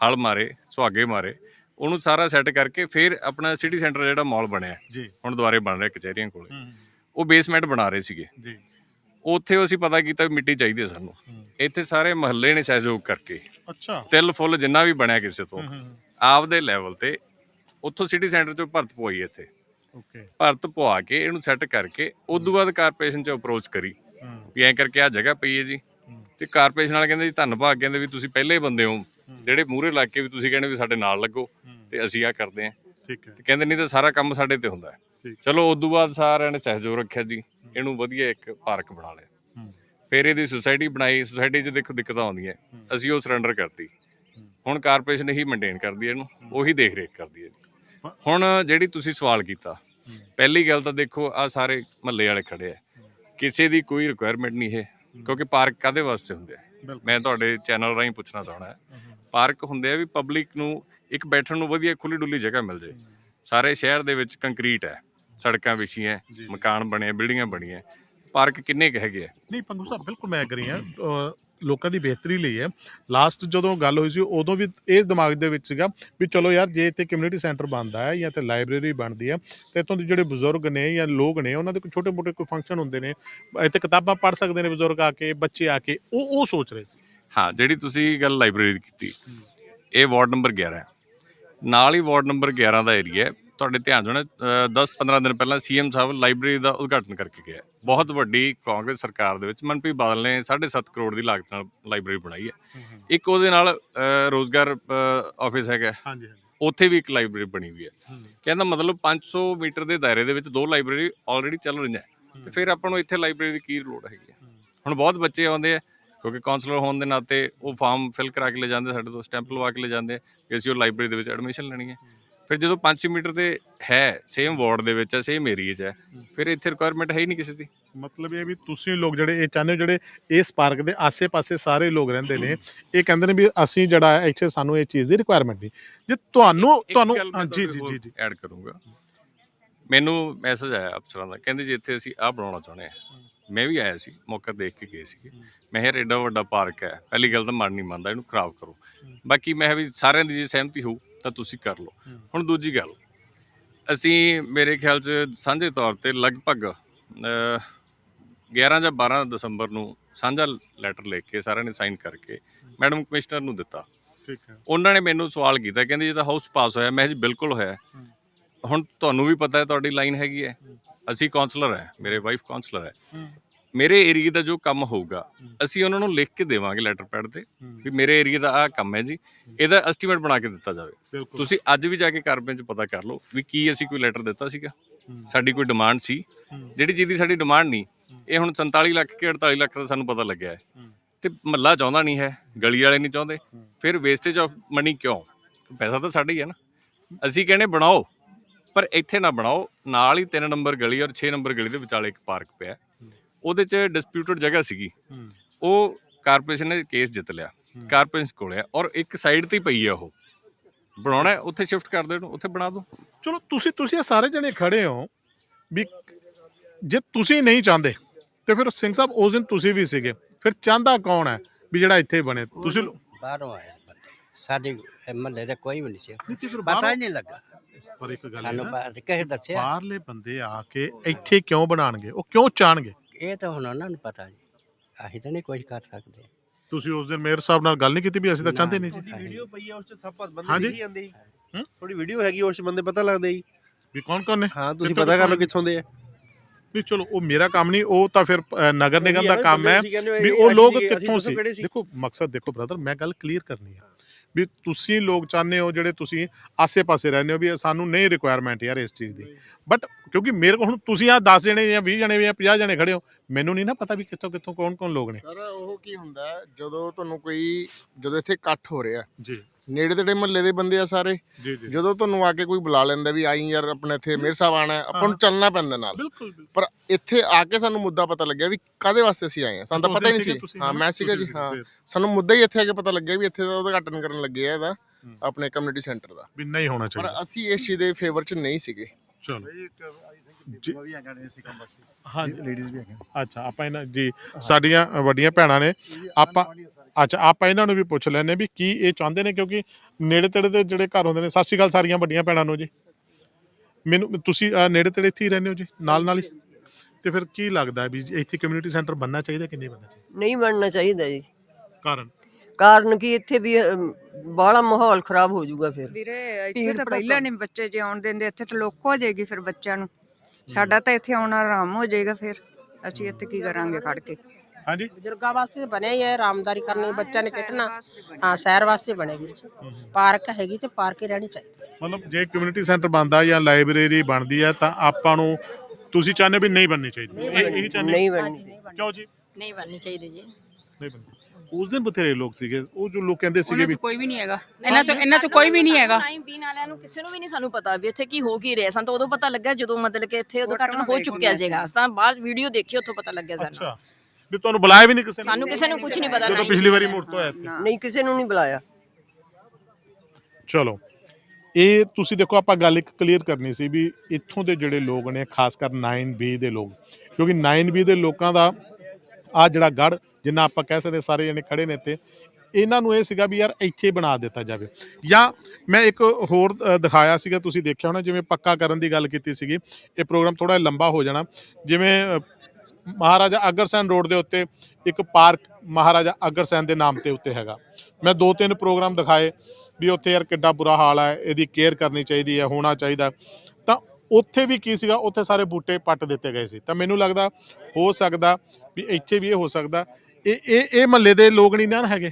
ਹਲ ਮਾਰੇ ਸੁਹਾਗੇ ਮਾਰੇ। ਉਹਨੂੰ ਸਾਰਾ ਸੈੱਟ ਕਰਕੇ ਫਿਰ ਆਪਣਾ ਸਿਟੀ ਸੈਂਟਰ ਜਿਹੜਾ ਮਾਲ ਬਣਿਆ ਜੀ। ਹੁਣ ਦੁਬਾਰੇ ਬਣ ਰਿਹਾ ਕਚਹਿਰੀਆਂ ਕੋਲੇ। ਉਹ ਬੇਸਮੈਂਟ ਬਣਾ ਰਹੇ ਸੀਗੇ। ਜੀ। ਉੱਥੇ ਅਸੀਂ ਪਤਾ ਕੀਤਾ ਵੀ ਮਿੱਟੀ ਚਾਹੀਦੀ ਹੈ ਸਾਨੂੰ। ਇੱਥੇ ਸਾਰੇ ਮਹੱਲੇ ਨੇ ਸਹਿਯੋਗ ਕਰਕੇ। ਅੱਛਾ। ਤਿਲ ਫੁੱਲ ਜਿੰਨਾ ਵੀ ਬਣਿਆ ਕਿਸੇ ਤੋਂ ਹੂੰ ਆਪਦੇ ਲੈਵਲ ਤੇ ਉੱਥੋਂ ਸਿਟੀ ਸੈਂਟਰ ਚੋਂ ਭਰਤ ਪਵਾਈ ਇੱਥੇ। ਓਕੇ। ਭਰਤ ਪਵਾ ਕੇ ਇਹਨੂੰ ਸੈੱਟ ਕਰਕੇ ਉਦੋਂ ਬਾਅਦ ਕਾਰਪੋਰੇਸ਼ਨ ਚ ਅਪਰੋਚ ਕਰੀ। ਵੀ ਐਂ ਕਰਕੇ ਆ ਜਗ੍ਹਾ ਪਈ ਹੈ ਜੀ। ਤੇ ਕਾਰਪੋਰੇਸ਼ਨ ਵਾਲੇ ਕਹਿੰਦੇ ਜੀ ਧੰਨਵਾਦ ਕਹਿੰਦੇ ਵੀ ਤੁਸੀਂ ਪਹਿਲੇ ਬੰਦੇ ਹੋ। ਜਿਹੜੇ ਮੂਹਰੇ ਲੱਗ ਕੇ ਵੀ ਤੁਸੀਂ ਕਹਿੰਦੇ ਵੀ ਸਾਡੇ ਨਾਲ ਲੱਗੋ ਤੇ ਅਸੀਂ ਆ ਕਰਦੇ ਹਾਂ। ਠੀਕ ਹੈ। ਤੇ ਕਹਿੰਦੇ ਨਹੀਂ ਤਾਂ ਸਾਰਾ ਕੰਮ ਸਾਡੇ ਤੇ ਹੁੰਦਾ ਹੈ। ਚਲੋ ਉਦੋਂ ਬਾਅਦ ਸਾਰਿਆਂ ਨੇ ਸਹਿਯੋਗ ਰੱਖਿਆ ਜੀ। ਇਹਨੂੰ ਵਧੀਆ ਇੱਕ ਪਾਰਕ ਬਣਾ ਲਿਆ। ਫਿਰ ਇਹਦੀ ਸੁਸਾਇਟੀ ਬਣਾਈ। ਸੁਸਾਇਟੀ 'ਚ ਦੇਖੋ ਦਿੱਕਤਾਂ ਆਉਂਦੀਆਂ। ਅਸੀਂ ਉਹ ਸਰੈਂਡਰ ਕਰਤੀ। ਹੁਣ ਕਾਰਪੋਰੇਸ਼ਨ ਹੀ ਮੇਨਟੇਨ ਕਰਦੀ ਹੈ ਇਹਨੂੰ। ਉਹੀ ਦੇਖ ਰੇਖ ਕਰਦੀ ਹੈ। ਹੁਣ ਜਿਹੜੀ ਤੁਸੀਂ ਸਵਾਲ ਕੀਤਾ। ਪਹਿਲੀ ਗੱਲ ਤਾਂ ਦੇਖੋ ਆ ਸਾਰੇ ਮਹੱਲੇ ਵਾਲੇ ਖੜੇ ਆ। ਕਿਸੇ ਦੀ ਕੋਈ ਰਿਕੁਆਇਰਮੈਂਟ ਨਹੀਂ ਹੈ। ਕਿਉਂਕਿ ਪਾਰਕ ਕਾਦੇ ਵਾਸਤੇ ਹੁੰਦੇ ਆ? ਮੈਂ ਤੁਹਾਡੇ ਚੈਨਲ ਰਾਹੀਂ ਪੁੱਛਣਾ ਚਾਹਣਾ ਹੈ। ਪਾਰਕ ਹੁੰਦੇ ਆ ਵੀ ਪਬਲਿਕ ਨੂੰ ਇੱਕ ਬੈਠਣ ਨੂੰ ਵਧੀਆ ਖੁੱਲੀ ਡੁੱਲੀ ਜਗ੍ਹਾ ਮਿਲ ਜੇ ਸਾਰੇ ਸ਼ਹਿਰ ਦੇ ਵਿੱਚ ਕੰਕਰੀਟ ਹੈ ਸੜਕਾਂ ਵਿਛੀਆਂ। ਮਕਾਨ ਬਣੇ ਬਿਲਡਿੰਗਾਂ ਬਣੀਆਂ ਪਾਰਕ ਕਿੰਨੇ ਕੁ ਹੈਗੇ ਆ? ਨਹੀਂ ਪੰਗੂ ਸਾਹਿਬ ਬਿਲਕੁਲ ਮੈਂ ਐਗਰੀ ਹਾਂ। ਲੋਕਾਂ ਦੀ ਬਿਹਤਰੀ ਲਈ ਹੈ। ਲਾਸਟ ਜਦੋਂ ਗੱਲ ਹੋਈ ਸੀ ਉਦੋਂ ਵੀ ਇਹ ਦਿਮਾਗ ਦੇ ਵਿੱਚ ਸੀਗਾ ਵੀ ਚਲੋ ਯਾਰ ਜੇ ਇੱਥੇ ਕਮਿਊਨਿਟੀ ਸੈਂਟਰ ਬਣਦਾ ਹੈ ਜਾਂ ਤੇ ਲਾਇਬ੍ਰੇਰੀ ਬਣਦੀ ਹੈ ਤੇ ਇੱਥੋਂ ਦੇ ਜਿਹੜੇ ਬਜ਼ੁਰਗ ਨੇ ਜਾਂ ਲੋਕ ਨੇ ਉਹਨਾਂ ਦੇ ਕੋਈ ਛੋਟੇ ਮੋਟੇ ਕੋਈ ਫੰਕਸ਼ਨ ਹੁੰਦੇ ਨੇ ਇੱਥੇ ਕਿਤਾਬਾਂ ਪੜ੍ਹ ਸਕਦੇ ਨੇ ਬਜ਼ੁਰਗ ਆ ਕੇ ਬੱਚੇ ਆ ਕੇ ਉਹ ਉਹ ਸੋਚ ਰਹੇ ਸੀ। ਹਾਂ ਜਿਹੜੀ ਤੁਸੀਂ ਗੱਲ ਲਾਇਬ੍ਰੇਰੀ ਦੀ ਕੀਤੀ ਇਹ ਵਾਰਡ ਨੰਬਰ 11 ਹੈ। ਨਾਲ ਹੀ ਵਾਰਡ ਨੰਬਰ 11 ਦਾ ਏਰੀਆ ਹੈ। ਤੁਹਾਡੇ ਧਿਆਨ ਜਣਾ 10-15 ਦਿਨ ਪਹਿਲਾਂ ਸੀਐਮ ਸਾਹਿਬ ਲਾਇਬ੍ਰੇਰੀ ਦਾ ਉਦਘਾਟਨ ਕਰਕੇ ਗਏ ਬਹੁਤ ਵੱਡੀ ਕਾਂਗਰਸ ਸਰਕਾਰ ਦੇ ਵਿੱਚ ਮਨਪ੍ਰੀਤ ਬਾਦਲ ਨੇ 7.5 ਕਰੋੜ ਦੀ ਲਾਗਤ ਨਾਲ ਲਾਇਬ੍ਰੇਰੀ ਬਣਾਈ ਹੈ। ਇੱਕ ਉਹਦੇ ਨਾਲ ਰੋਜ਼ਗਾਰ ਆਫਿਸ ਹੈਗਾ ਹਾਂਜੀ ਹਾਂਜੀ। ਉੱਥੇ ਵੀ ਇੱਕ ਲਾਇਬ੍ਰੇਰੀ ਬਣੀ ਹੋਈ ਹੈ। ਕਹਿੰਦਾ ਮਤਲਬ 500 ਮੀਟਰ ਦੇ ਦਾਇਰੇ ਦੇ ਵਿੱਚ ਦੋ ਲਾਇਬ੍ਰੇਰੀ ਆਲਰੇਡੀ ਚੱਲ ਰਹੀਆਂ। ਤੇ ਫਿਰ ਆਪਾਂ ਨੂੰ ਇੱਥੇ ਲਾਇਬ੍ਰੇਰੀ ਦੀ ਕੀ ਲੋੜ ਹੈਗੀ ਹੁਣ ਬਹੁਤ ਬੱਚੇ ਆਉਂਦੇ ਆ ਕਿਉਂਕਿ ਕਾਉਂਸਲਰ ਹੋਣ ਦੇ ਨਾਤੇ ਉਹ ਫਾਰਮ ਫਿਲ ਕਰਾ ਕੇ ਲੈ ਜਾਂਦੇ ਸਾਡੇ ਤੋਂ ਸਟੈਂਪ ਲਵਾ ਕੇ ਲੈ ਜਾਂਦੇ ਆ ਕਿ ਅਸੀਂ ਉਹ ਲਾਇਬ੍ਰੇਰੀ ਦੇ ਵਿੱਚ ਐਡਮਿਸ਼ਨ ਲੈਣੀ ਹੈ। ਫਿਰ ਜਦੋਂ 5 ਮੀਟਰ ਤੇ ਹੈ ਸੇਮ ਵਾਰਡ ਦੇ ਵਿੱਚ ਹੈ ਸੇਮ ਏਰੀਆ 'ਚ ਹੈ ਫਿਰ ਇੱਥੇ ਰਿਕੁਆਇਰਮੈਂਟ ਹੈ ਹੀ ਨਹੀਂ ਕਿਸੇ ਦੀ। ਮਤਲਬ ਇਹ ਵੀ ਤੁਸੀਂ ਲੋਕ ਜਿਹੜੇ ਇਹ ਚਾਹੁੰਦੇ ਹੋ ਜਿਹੜੇ ਇਸ ਪਾਰਕ ਦੇ ਆਸੇ-ਪਾਸੇ ਸਾਰੇ ਲੋਕ ਰਹਿੰਦੇ ਨੇ ਇਹ ਕਹਿੰਦੇ ਨੇ ਵੀ ਅਸੀਂ ਜਿਹੜਾ ਇੱਥੇ ਸਾਨੂੰ ਇਹ ਚੀਜ਼ ਦੀ ਰਿਕੁਆਇਰਮੈਂਟ ਦੀ ਜੇ ਤੁਹਾਨੂੰ ਤੁਹਾਨੂੰ ਜੀ ਜੀ ਜੀ ਐਡ ਕਰੂੰਗਾ। ਮੈਨੂੰ ਮੈਸੇਜ ਆਇਆ ਅਫਸਰਾਂ ਦਾ ਕਹਿੰਦੇ ਜੀ ਇੱਥੇ ਅਸੀਂ ਆਹ ਬਣਾਉਣਾ ਚਾਹੁੰਦੇ ਹਾਂ। ਮੈਂ ਵੀ ਆਇਆ ਸੀ ਮੌਕਾ ਦੇਖ ਕੇ ਗਏ ਸੀਗੇ। ਮੈਂ ਕਿਹਾ ਯਾਰ ਐਡਾ ਵੱਡਾ ਪਾਰਕ ਹੈ ਪਹਿਲੀ ਗੱਲ ਤਾਂ ਮਨ ਨਹੀਂ ਮੰਨਦਾ ਇਹਨੂੰ ਖਰਾਬ ਕਰੋ। ਬਾਕੀ ਮੈਂ ਕਿਹਾ ਵੀ ਸਾਰਿਆਂ ਦੀ ਜੇ ਸਹਿਮਤੀ ਹੋਊ ਤਾਂ ਤੁਸੀਂ ਕਰ ਲਓ। ਹੁਣ ਦੂਜੀ ਗੱਲ ਅਸੀਂ ਮੇਰੇ ਖਿਆਲ 'ਚ ਸਾਂਝੇ ਤੌਰ ਤੇ ਲਗਭਗ ਅਹ, 11 ਜਾਂ 12 ਦਸੰਬਰ ਨੂੰ ਸਾਂਝਾ ਲੈਟਰ ਲਿਖ ਕੇ ਸਾਰਿਆਂ ਨੇ ਸਾਈਨ ਕਰਕੇ ਮੈਡਮ ਕਮਿਸ਼ਨਰ ਨੂੰ ਦਿੱਤਾ। ਠੀਕ ਹੈ। ਉਹਨਾਂ ਨੇ ਮੈਨੂੰ ਸਵਾਲ ਕੀਤਾ ਕਹਿੰਦੇ ਜੇ ਤਾਂ ਹਾਊਸ ਪਾਸ ਹੋਇਆ ਮੈਂ ਜੀ ਬਿਲਕੁਲ ਹੋਇਆ। ਹੁਣ ਤੁਹਾਨੂੰ ਵੀ ਪਤਾ ਹੈ ਤੁਹਾਡੀ ਲਾਈਨ ਹੈਗੀ ਹੈ। ਅਸੀਂ ਕਾਉਂਸਲਰ ਹੈ ਮੇਰੇ ਵਾਈਫ ਕਾਉਂਸਲਰ ਹੈ। ਮੇਰੇ ਏਰੀਆ ਦਾ ਜੋ ਕੰਮ ਹੋਊਗਾ ਅਸੀਂ ਉਹਨਾਂ ਨੂੰ ਲਿਖ ਕੇ ਦੇਵਾਂਗੇ ਲੈਟਰ ਪੈਡ ਤੇ ਵੀ ਮੇਰੇ ਏਰੀਆ ਦਾ ਆਹ ਕੰਮ ਹੈ ਜੀ ਇਹਦਾ ਐਸਟੀਮੇਟ ਬਣਾ ਕੇ ਦਿੱਤਾ ਜਾਵੇ। ਤੁਸੀਂ ਅੱਜ ਵੀ ਜਾ ਕੇ ਕਾਰਪੋਰੇਸ਼ਨ ਚ ਪਤਾ ਕਰ ਲਓ ਵੀ ਕੀ ਅਸੀਂ ਕੋਈ ਲੈਟਰ ਦਿੱਤਾ ਸੀਗਾ। ਸਾਡੀ ਕੋਈ ਡਿਮਾਂਡ ਸੀ। ਜਿਹੜੀ ਚੀਜ਼ ਦੀ ਸਾਡੀ ਡਿਮਾਂਡ ਨਹੀਂ ਇਹ ਹੁਣ 47 ਲੱਖ ਕਿ 48 ਲੱਖ ਦਾ ਸਾਨੂੰ ਪਤਾ ਲੱਗਿਆ ਹੈ। ਤੇ ਮੱਲਾ ਚਾਹੁੰਦਾ ਨਹੀਂ ਹੈ ਗਲੀ ਵਾਲੇ ਨਹੀਂ ਚਾਹੁੰਦੇ। ਫਿਰ ਵੇਸਟੇਜ ਆਫ ਮਨੀ ਕਿਉਂ? ਪੈਸਾ ਤਾਂ ਸਾਡਾ ਹੀ ਹੈ ਨਾ। ਅਸੀਂ ਕਹਿੰਦੇ ਬਣਾਓ। ਪਰ ਇੱਥੇ ਨਾ ਬਣਾਓ ਨਾਲ ਹੀ 3 ਨੰਬਰ ਗਲੀ ਔਰ 6 ਨੰਬਰ ਗਲੀ ਦੇ ਵਿਚਾਲੇ ਇੱਕ ਪਾਰਕ ਪਿਆ ਉਹਦੇ 'ਚ ਡਿਸਪਿਊਟਡ ਜਗ੍ਹਾ ਸੀਗੀ। ਉਹ ਕਾਰਪੋਰੇਸ਼ਨ ਨੇ ਕੇਸ ਜਿੱਤ ਲਿਆ ਕਾਰਪੋਰੇਸ਼ਨ ਕੋਲ ਹੈ ਔਰ ਇੱਕ ਸਾਈਡ ਤੇ ਪਈ ਹੈ ਉਹ। ਬਣਾਉਣਾ ਉੱਥੇ ਸ਼ਿਫਟ ਕਰ ਇਹਨੂੰ ਉੱਥੇ ਬਣਾ ਦਿਓ ਚਲੋ ਤੁਸੀਂ ਤੁਸੀਂ ਇਹ ਸਾਰੇ ਜਣੇ ਖੜੇ ਹੋ ਵੀ ਜੇ ਤੁਸੀਂ ਨਹੀਂ ਚਾਹੁੰਦੇ ਤੇ ਫਿਰ ਸਿੰਘ ਸਾਹਿਬ ਉਸ ਦਿਨ ਤੁਸੀਂ ਵੀ ਸੀਗੇ। ਫਿਰ ਚਾਹੁੰਦਾ ਕੌਣ ਹੈ ਵੀ ਜਿਹੜਾ ਇੱਥੇ ਬਣੇ? ਤੁਸੀਂ ਬਾਹਰੋਂ ਆਏ ਬੰਦੇ। ਸਾਡੇ ਮਹੱਲੇ ਦੇ ਕੋਈ ਵੀ ਨਹੀਂ ਸੀ। ਪਤਾ ਹੀ ਨਹੀਂ ਲੱਗਾ। ਪਰ ਇੱਕ ਗੱਲ ਹੈ ਸਾਨੂੰ ਨਾ, ਬਾਹਰ ਕਿਸੇ ਦੱਸਿਆ? ਬਾਹਰਲੇ ਬੰਦੇ ਆ ਕੇ ਇੱਥੇ ਕਿਉਂ ਬਣਾਣਗੇ ਉਹ ਕਿਉਂ ਚਾਹਣਗੇ? ਇਹ ਤਾਂ ਹੁਣ ਉਹਨਾਂ ਨੂੰ ਪਤਾ ਜੀ। ਅਸੀਂ ਤਾਂ ਨਹੀਂ ਕੁਝ ਕਰ ਸਕਦੇ। ਤੁਸੀਂ ਉਸ ਦਿਨ ਮੇਅਰ ਸਾਹਿਬ ਨਾਲ ਗੱਲ ਨਹੀਂ ਕੀਤੀ ਵੀ ਅਸੀਂ ਤਾਂ ਚਾਹੁੰਦੇ ਨਹੀਂ ਜੀ ਵੀਡੀਓ ਪਈ ਆ ਉਸ ਚ ਸਭ ਬੰਦੇ ਹਾਂਜੀ। ਦਿਖੀ ਜਾਂਦੇ ਜੀ। ਹੂੰ? ਥੋੜੀ ਵੀਡੀਓ ਹੈਗੀ ਉਸ 'ਚ ਬੰਦੇ ਪਤਾ ਲੱਗਦੇ ਜੀ। ਵੀ ਕੌਣ ਕੌਣ ਨੇ? ਹਾਂ ਤੁਸੀਂ ਕਿੱਥੋਂ ਪਤਾ ਕਰ ਲਓ ਕਿੱਥੋਂ ਦੇ ਆ। ਵੀ ਚਲੋ ਉਹ ਮੇਰਾ ਕੰਮ ਨਹੀਂ ਉਹ ਤਾਂ ਫਿਰ ਅ, ਨਗਰ ਨਿਗਮ ਦਾ ਆ ਨਾ, ਕੰਮ ਹੈ ਵੀ ਉਹ ਲੋਕ ਕਿੱਥੋਂ ਸੀ? ਦੇਖੋ ਮਕਸਦ ਦੇਖੋ ਬ੍ਰਦਰ ਮੈਂ ਗੱਲ ਕਲੀਅਰ ਕਰਨੀ ਹੈ ਵੀ ਤੁਸੀਂ ਲੋਕ ਚਾਹੁੰਦੇ ਹੋ ਜਿਹੜੇ ਤੁਸੀਂ ਆਸੇ-ਪਾਸੇ ਰਹਿੰਦੇ ਹੋ ਵੀ ਸਾਨੂੰ ਨਹੀਂ ਰਿਕੁਆਇਰਮੈਂਟ ਯਾਰ ਇਸ ਚੀਜ਼ ਦੀ। ਬਟ ਕਿਉਂਕਿ ਮੇਰੇ ਕੋਲ ਹੁਣ ਤੁਸੀਂ ਆ 10 ਜਣੇ ਜਾਂ 20 ਜਣੇ ਜਾਂ 50 ਜਣੇ ਖੜੇ ਹੋ ਮੈਨੂੰ ਨਹੀਂ ਨਾ ਪਤਾ ਵੀ ਕਿੱਥੋਂ ਕਿੱਥੋਂ ਕੌਣ-ਕੌਣ ਲੋਕ ਨੇ। ਸਰ ਉਹ ਕੀ ਹੁੰਦਾ ਜਦੋਂ ਤੁਹਾਨੂੰ ਕੋਈ ਜਦੋਂ ਇੱਥੇ ਇਕੱਠ ਹੋ ਰਿਹਾ ਜੀ। ਨੇੜੇ ਤੇੜੇ ਮਹੱਲੇ ਦੇ ਬੰਦੇ ਆ ਸਾਰੇ। ਜੀ ਜੀ। ਜਦੋਂ ਤੁਹਾਨੂੰ ਆ ਕੇ ਕੋਈ ਬੁਲਾ ਲੈਂਦਾ ਵੀ ਆਈ ਯਾਰ ਆਪਣੇ ਇੱਥੇ ਮੇਰ ਸਾਹਿਬ ਆਣਾ ਆਪਾਂ ਨੂੰ ਚੱਲਣਾ ਪੈਂਦਾ ਨਾਲ। ਬਿਲਕੁਲ ਪਰ ਇੱਥੇ ਆ ਕੇ ਸਾਨੂੰ ਮੁੱਦਾ ਪਤਾ ਲੱਗਿਆ ਵੀ ਕਾਦੇ ਵਾਸਤੇ ਅਸੀਂ ਆਏ ਹਾਂ। ਸਾਨੂੰ ਤਾਂ ਪਤਾ ਹੀ ਨਹੀਂ ਸੀ। ਹਾਂ? ਮੈਂ ਸੀਗਾ ਜੀ ਹਾਂ। ਸਾਨੂੰ ਮੁੱਦਾ ਹੀ ਇੱਥੇ ਆ ਕੇ ਪਤਾ ਲੱਗਿਆ ਵੀ ਇੱਥੇ ਦਾ ਉਦਘਾਟਨ ਕਰਨ ਲੱਗੇ ਆ ਇਹਦਾ ਆਪਣੇ ਕਮਿਊਨਿਟੀ ਸੈਂਟਰ ਦਾ। ਵੀ ਨਹੀਂ ਹੋਣਾ ਪਰ ਚਾਹੀਦਾ। ਅਸੀਂ ਇਸ ਚੀਜ਼ ਦੇ ਫੇਵਰ 'ਚ ਨਹੀਂ ਸੀਗੇ। ਚਲੋ। ਜੀ। ਹਾਂ ਲੇਡੀਜ਼ ਵੀ ਹੈਗੇ ਅੱਛਾ ਆਪਾਂ ਇਹਨਾਂ ਜੀ ਸਾਡੀਆਂ ਵੱਡੀਆਂ ਭੈਣਾਂ ਨੇ। ਆਪਾਂ ਅੱਛਾ ਆਪਾਂ ਇਹਨਾਂ ਨੂੰ ਵੀ ਪੁੱਛ ਲੈਨੇ ਵੀ ਕੀ ਇਹ ਚਾਹੁੰਦੇ ਨੇ ਕਿਉਂਕਿ ਨੇੜੇ ਤੇੜੇ ਦੇ ਜਿਹੜੇ ਘਰ ਹੁੰਦੇ ਨੇ ਸਤਿ ਸ਼੍ਰੀ ਅਕਾਲ ਸਾਰੀਆਂ ਵੱਡੀਆਂ ਭੈਣਾਂ ਨੂੰ ਜੀ। ਮੈਨੂੰ ਤੁਸੀਂ ਨੇੜੇ ਤੇੜੇ ਇੱਥੇ ਹੀ ਰਹਿੰਦੇ ਹੋ ਜੀ ਨਾਲ ਨਾਲ ਹੀ? ਤੇ ਫਿਰ ਕੀ ਲੱਗਦਾ ਵੀ ਇੱਥੇ ਕਮਿਊਨਿਟੀ ਸੈਂਟਰ ਬਣਨਾ ਚਾਹੀਦਾ ਕਿ ਨਹੀਂ ਬਣਨਾ ਚਾਹੀਦਾ? ਨਹੀਂ ਬਣਨਾ ਚਾਹੀਦਾ ਜੀ। ਕਾਰਨ? ਕਾਰਨ ਕਿ? ਇੱਥੇ ਵੀ ਬਾਹਲਾ ਮਾਹੌਲ ਖਰਾਬ ਹੋ ਜਾਊਗਾ ਫਿਰ। ਵੀਰੇ ਇੱਥੇ ਤਾਂ। ਪਹਿਲਾਂ ਨਹੀਂ ਬੱਚੇ ਜੇ ਆਉਣ ਦਿੰਦੇ ਇੱਥੇ ਤਾਂ ਲੋਕ ਹੋ ਜਾਏਗੀ ਫਿਰ ਬੱਚਿਆਂ ਨੂੰ। ਸਾਡਾ ਤਾਂ ਇੱਥੇ ਆਉਣਾ ਆਰਾਮ ਹੋ ਜਾਏਗਾ ਫਿਰ। ਅਸੀਂ ਇੱਥੇ ਕੀ ਕਰਾਂਗੇ ਖੜ ਕੇ? ਹਾਂਜੀ। ਬਜ਼ੁਰਗਾਂ ਵਾਸਤੇ ਬਣਿਆ ਹੀ ਹੈ ਆਰਾਮਦਾਰੀ ਕਰਨੀ ਬੱਚਿਆਂ ਨੇ ਖੇਡਣਾ ਹਾਂ ਸ਼ਹਿਰ ਵਾਸਤੇ ਬਣੇ ਵੀਰ ਜੀ। ਪਾਰਕ ਹੈਗੀ ਤੇ ਪਾਰਕ ਹੀ ਰਹਿਣੀ ਚਾਹੀਦੀ ਮਤਲਬ ਜੇ ਕਮਿਊਨਿਟੀ ਸੈਂਟਰ ਬਣਦਾ ਜਾਂ ਲਾਇਬ੍ਰੇਰੀ ਬਣਦੀ ਹੈ ਤਾਂ ਆਪਾਂ ਨੂੰ ਤੁਸੀਂ ਚਾਹੁੰਦੇ ਵੀ ਨਹੀਂ ਬਣਨੀ ਚਾਹੀਦੀ? ਇਹ ਇਹੀ ਚਾਹੁੰਦੇ? ਨਹੀਂ ਬਣਨੀ ਕਿਉਂ ਜੀ? ਨਹੀਂ ਬਣਨੀ ਚਾਹੀਦੀ ਜੀ। ਨਹੀਂ ਬਣਨੀ। ਉਸ ਦਿਨ ਬਥੇਰੇ ਲੋਕ ਸੀਗੇ। ਉਹ ਜੋ ਲੋਕ ਕਹਿੰਦੇ ਸੀਗੇ ਵੀ ਕੋਈ ਵੀ ਨਹੀਂ ਹੈਗਾ। ਇਹਨਾਂ ਚ ਇਹਨਾਂ ਚ ਕੋਈ ਵੀ ਨਹੀਂ ਹੈਗਾ। ਟਾਈਮ ਪੀਣ ਵਾਲਿਆਂ ਨੂੰ ਕਿਸੇ ਨੂੰ ਵੀ ਨਹੀਂ ਸਾਨੂੰ ਪਤਾ ਵੀ ਇੱਥੇ ਕੀ ਹੋ ਕੀ ਰਿਹਾ। ਸਾਨੂੰ ਤਾਂ ਉਦੋਂ ਪਤਾ ਲੱਗਾ ਜਦੋਂ ਮਤਲਬ ਕਿ ਇੱਥੇ ਉਦਘਾਟਨ ਹੋ ਚੁੱਕਿਆ ਸੀਗਾ। ਅਸੀਂ ਤਾਂ ਬਾਅਦ ਵੀਡੀਓ ਦੇਖੀ ਉੱਥੋਂ ਪਤਾ ਲੱਗਿਆ ਸਾਨੂੰ। ਅੱਛਾ। ਵੀ ਤੁਹਾਨੂੰ ਬੁਲਾਇਆ ਵੀ ਨਹੀਂ ਕਿਸੇ ਨੇ? ਸਾਨੂੰ ਕਿਸੇ ਨੂੰ ਕੁਝ ਨਹੀਂ ਪਤਾ ਜਦੋਂ ਪਿਛਲੀ ਵਾਰੀ ਮੁੜ ਤੋਂ ਆਇਆ ਇੱਥੇ ਨਹੀਂ ਕਿਸੇ ਨੂੰ ਨਹੀਂ ਬੁਲਾਇਆ। ਚਲੋ। ਇਹ ਤੁਸੀਂ ਦੇਖੋ ਆਪਾਂ ਗੱਲ ਇੱਕ ਕਲੀਅਰ ਕਰਨੀ ਸੀ ਵੀ ਇੱਥੋਂ ਦੇ ਜਿਹੜੇ ਲੋਕ ਨੇ ਖਾਸ ਕਰ 9B ਦੇ ਲੋਕ ਕਿਉਂਕਿ 9B ਦੇ ਲੋਕਾਂ ਦਾ ਆ ਜਿਹੜਾ ਗੜ ਜਿੰਨਾ ਆਪਾਂ ਕਹਿ ਸਕਦੇ ਸਾਰੇ ਜਣੇ ਖੜੇ ਨੇ ਇੱਥੇ ਇਹਨਾਂ ਨੂੰ ਇਹ ਸੀਗਾ ਵੀ ਯਾਰ ਇੱਥੇ ਬਣਾ ਦਿੱਤਾ ਜਾਵੇ। ਜਾਂ ਮੈਂ ਇੱਕ ਹੋਰ ਅ, ਦਿਖਾਇਆ ਸੀਗਾ ਤੁਸੀਂ ਦੇਖਿਆ ਹੋਣਾ ਜਿਵੇਂ ਪੱਕਾ ਕਰਨ ਦੀ ਗੱਲ ਕੀਤੀ ਸੀਗੀ ਇਹ ਪ੍ਰੋਗਰਾਮ ਥੋੜਾ ਲੰਬਾ ਹੋ ਜਾਣਾ। ਜਿਵੇਂ ਅ, ਮਹਾਰਾਜਾ ਅਗਰਸੈਨ ਰੋਡ ਦੇ ਉੱਤੇ ਇੱਕ ਪਾਰਕ ਮਹਾਰਾਜਾ ਅਗਰਸੈਨ ਦੇ ਨਾਮ ਤੇ ਉੱਤੇ ਹੈਗਾ। ਮੈਂ ਦੋ ਤਿੰਨ ਪ੍ਰੋਗਰਾਮ ਦਿਖਾਏ ਵੀ ਉੱਥੇ ਯਾਰ ਕਿੱਡਾ ਬੁਰਾ ਹਾਲ ਹੈ ਇਹਦੀ ਕੇਅਰ ਕਰਨੀ ਚਾਹੀਦੀ ਹੈ ਹੋਣਾ ਚਾਹੀਦਾ ਤਾਂ ਉੱਥੇ ਵੀ ਕੀ ਸੀਗਾ ਉੱਥੇ ਸਾਰੇ ਬੂਟੇ ਪੱਟ ਦਿੱਤੇ ਗਏ ਸੀ। ਤਾਂ ਮੈਨੂੰ ਲੱਗਦਾ ਹੋ ਸਕਦਾ ਵੀ ਇੱਥੇ ਵੀ ਇਹ ਹੋ ਸਕਦਾ। ਇਹ ਇਹ ਇਹ ਮਹੱਲੇ ਦੇ ਲੋਕ ਨਹੀਂ ਨਾ ਹੈਗੇ?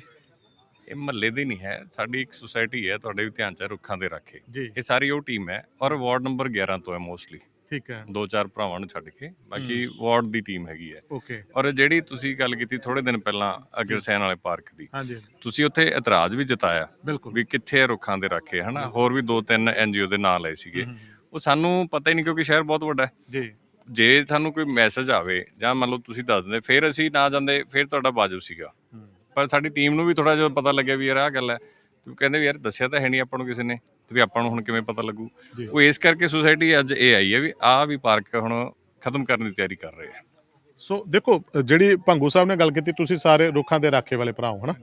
ਇਹ ਮਹੱਲੇ ਦੀ ਨਹੀਂ ਹੈ ਸਾਡੀ ਇੱਕ ਸੁਸਾਇਟੀ ਹੈ ਤੁਹਾਡੇ ਵੀ ਧਿਆਨ ਚ ਹੈ, ਰੁੱਖਾਂ ਦੇ ਰਾਖੇ। ਜੀ। ਇਹ ਸਾਰੀ ਉਹ ਟੀਮ ਹੈ ਔਰ ਵਾਰਡ ਨੰਬਰ 11 ਤੋਂ ਹੈ ਮੋਸਟਲੀ। ਠੀਕ ਹੈ। ਦੋ ਚਾਰ ਭਰਾਵਾਂ ਨੂੰ ਛੱਡ ਕੇ ਬਾਕੀ ਵਾਰਡ ਦੀ ਟੀਮ ਹੈਗੀ ਹੈ। ਓਕੇ। ਔਰ ਜਿਹੜੀ ਤੁਸੀਂ ਗੱਲ ਕੀਤੀ ਥੋੜੇ ਦਿਨ ਪਹਿਲਾਂ ਅਗਰਸੈਨ ਵਾਲੇ ਪਾਰਕ ਦੀ ਹਾਂਜੀ ਤੁਸੀਂ ਉੱਥੇ ਇਤਰਾਜ਼ ਵੀ ਜਤਾਇਆ ਵੀ ਕਿੱਥੇ ਰੁੱਖਾਂ ਦੇ ਰਾਖੇ ਹਨਾ? ਹੋਰ ਵੀ ਦੋ ਤਿੰਨ ਐਨਜੀਓ ਦੇ ਨਾਂ ਲਏ ਸੀਗੇ। ਉਹ ਸਾਨੂੰ ਪਤਾ ਹੀ ਨਹੀਂ ਕਿਉਂਕਿ ਸ਼ਹਿਰ ਬਹੁਤ ਵੱਡਾ ਹੈ। ਜੀ। ਜੇ ਸਾਨੂੰ ਕੋਈ ਮੈਸੇਜ ਆਵੇ ਜਾਂ ਮੰਨ ਲਓ ਤੁਸੀਂ ਦੱਸ ਦਿੰਦੇ ਫਿਰ ਅਸੀਂ ਨਾ ਜਾਂਦੇ ਫਿਰ ਤੁਹਾਡਾ ਬਾਜੂ ਸੀਗਾ। ਪਰ ਸਾਡੀ ਟੀਮ ਨੂੰ ਵੀ ਥੋੜਾ ਜਿਹਾ ਪਤਾ ਲੱਗਿਆ ਵੀ ਯਾਰ ਆਹ ਗੱਲ ਹੈ। ਤੇ ਕਹਿੰਦੇ ਵੀ ਯਾਰ ਦੱਸਿਆ ਤਾਂ ਹੈ ਨਹੀਂ ਆਪਾਂ ਨੂੰ ਕਿਸੇ ਨੇ। ਤੇ ਵੀ ਆਪਾਂ ਨੂੰ ਹੁਣ ਕਿਵੇਂ ਪਤਾ ਲੱਗੂ। ਉਹ ਇਸ ਕਰਕੇ ਸੁਸਾਇਟੀ ਅੱਜ ਇਹ ਆਈ ਹੈ ਵੀ ਆਹ ਵੀ ਪਾਰਕ ਹੁਣ ਖਤਮ ਕਰਨ ਦੀ ਤਿਆਰੀ ਕਰ ਰਹੇ ਆ। ਸੋ ਦੇਖੋ ਜਿਹੜੀ ਭੰਗੂ ਸਾਹਿਬ ਨੇ ਗੱਲ ਕੀਤੀ ਤੁਸੀਂ ਸਾਰੇ ਰੁੱਖਾਂ ਦੇ ਰਾਖੇ ਵਾਲੇ ਭਰਾ ਹੋ ਹਨਾ?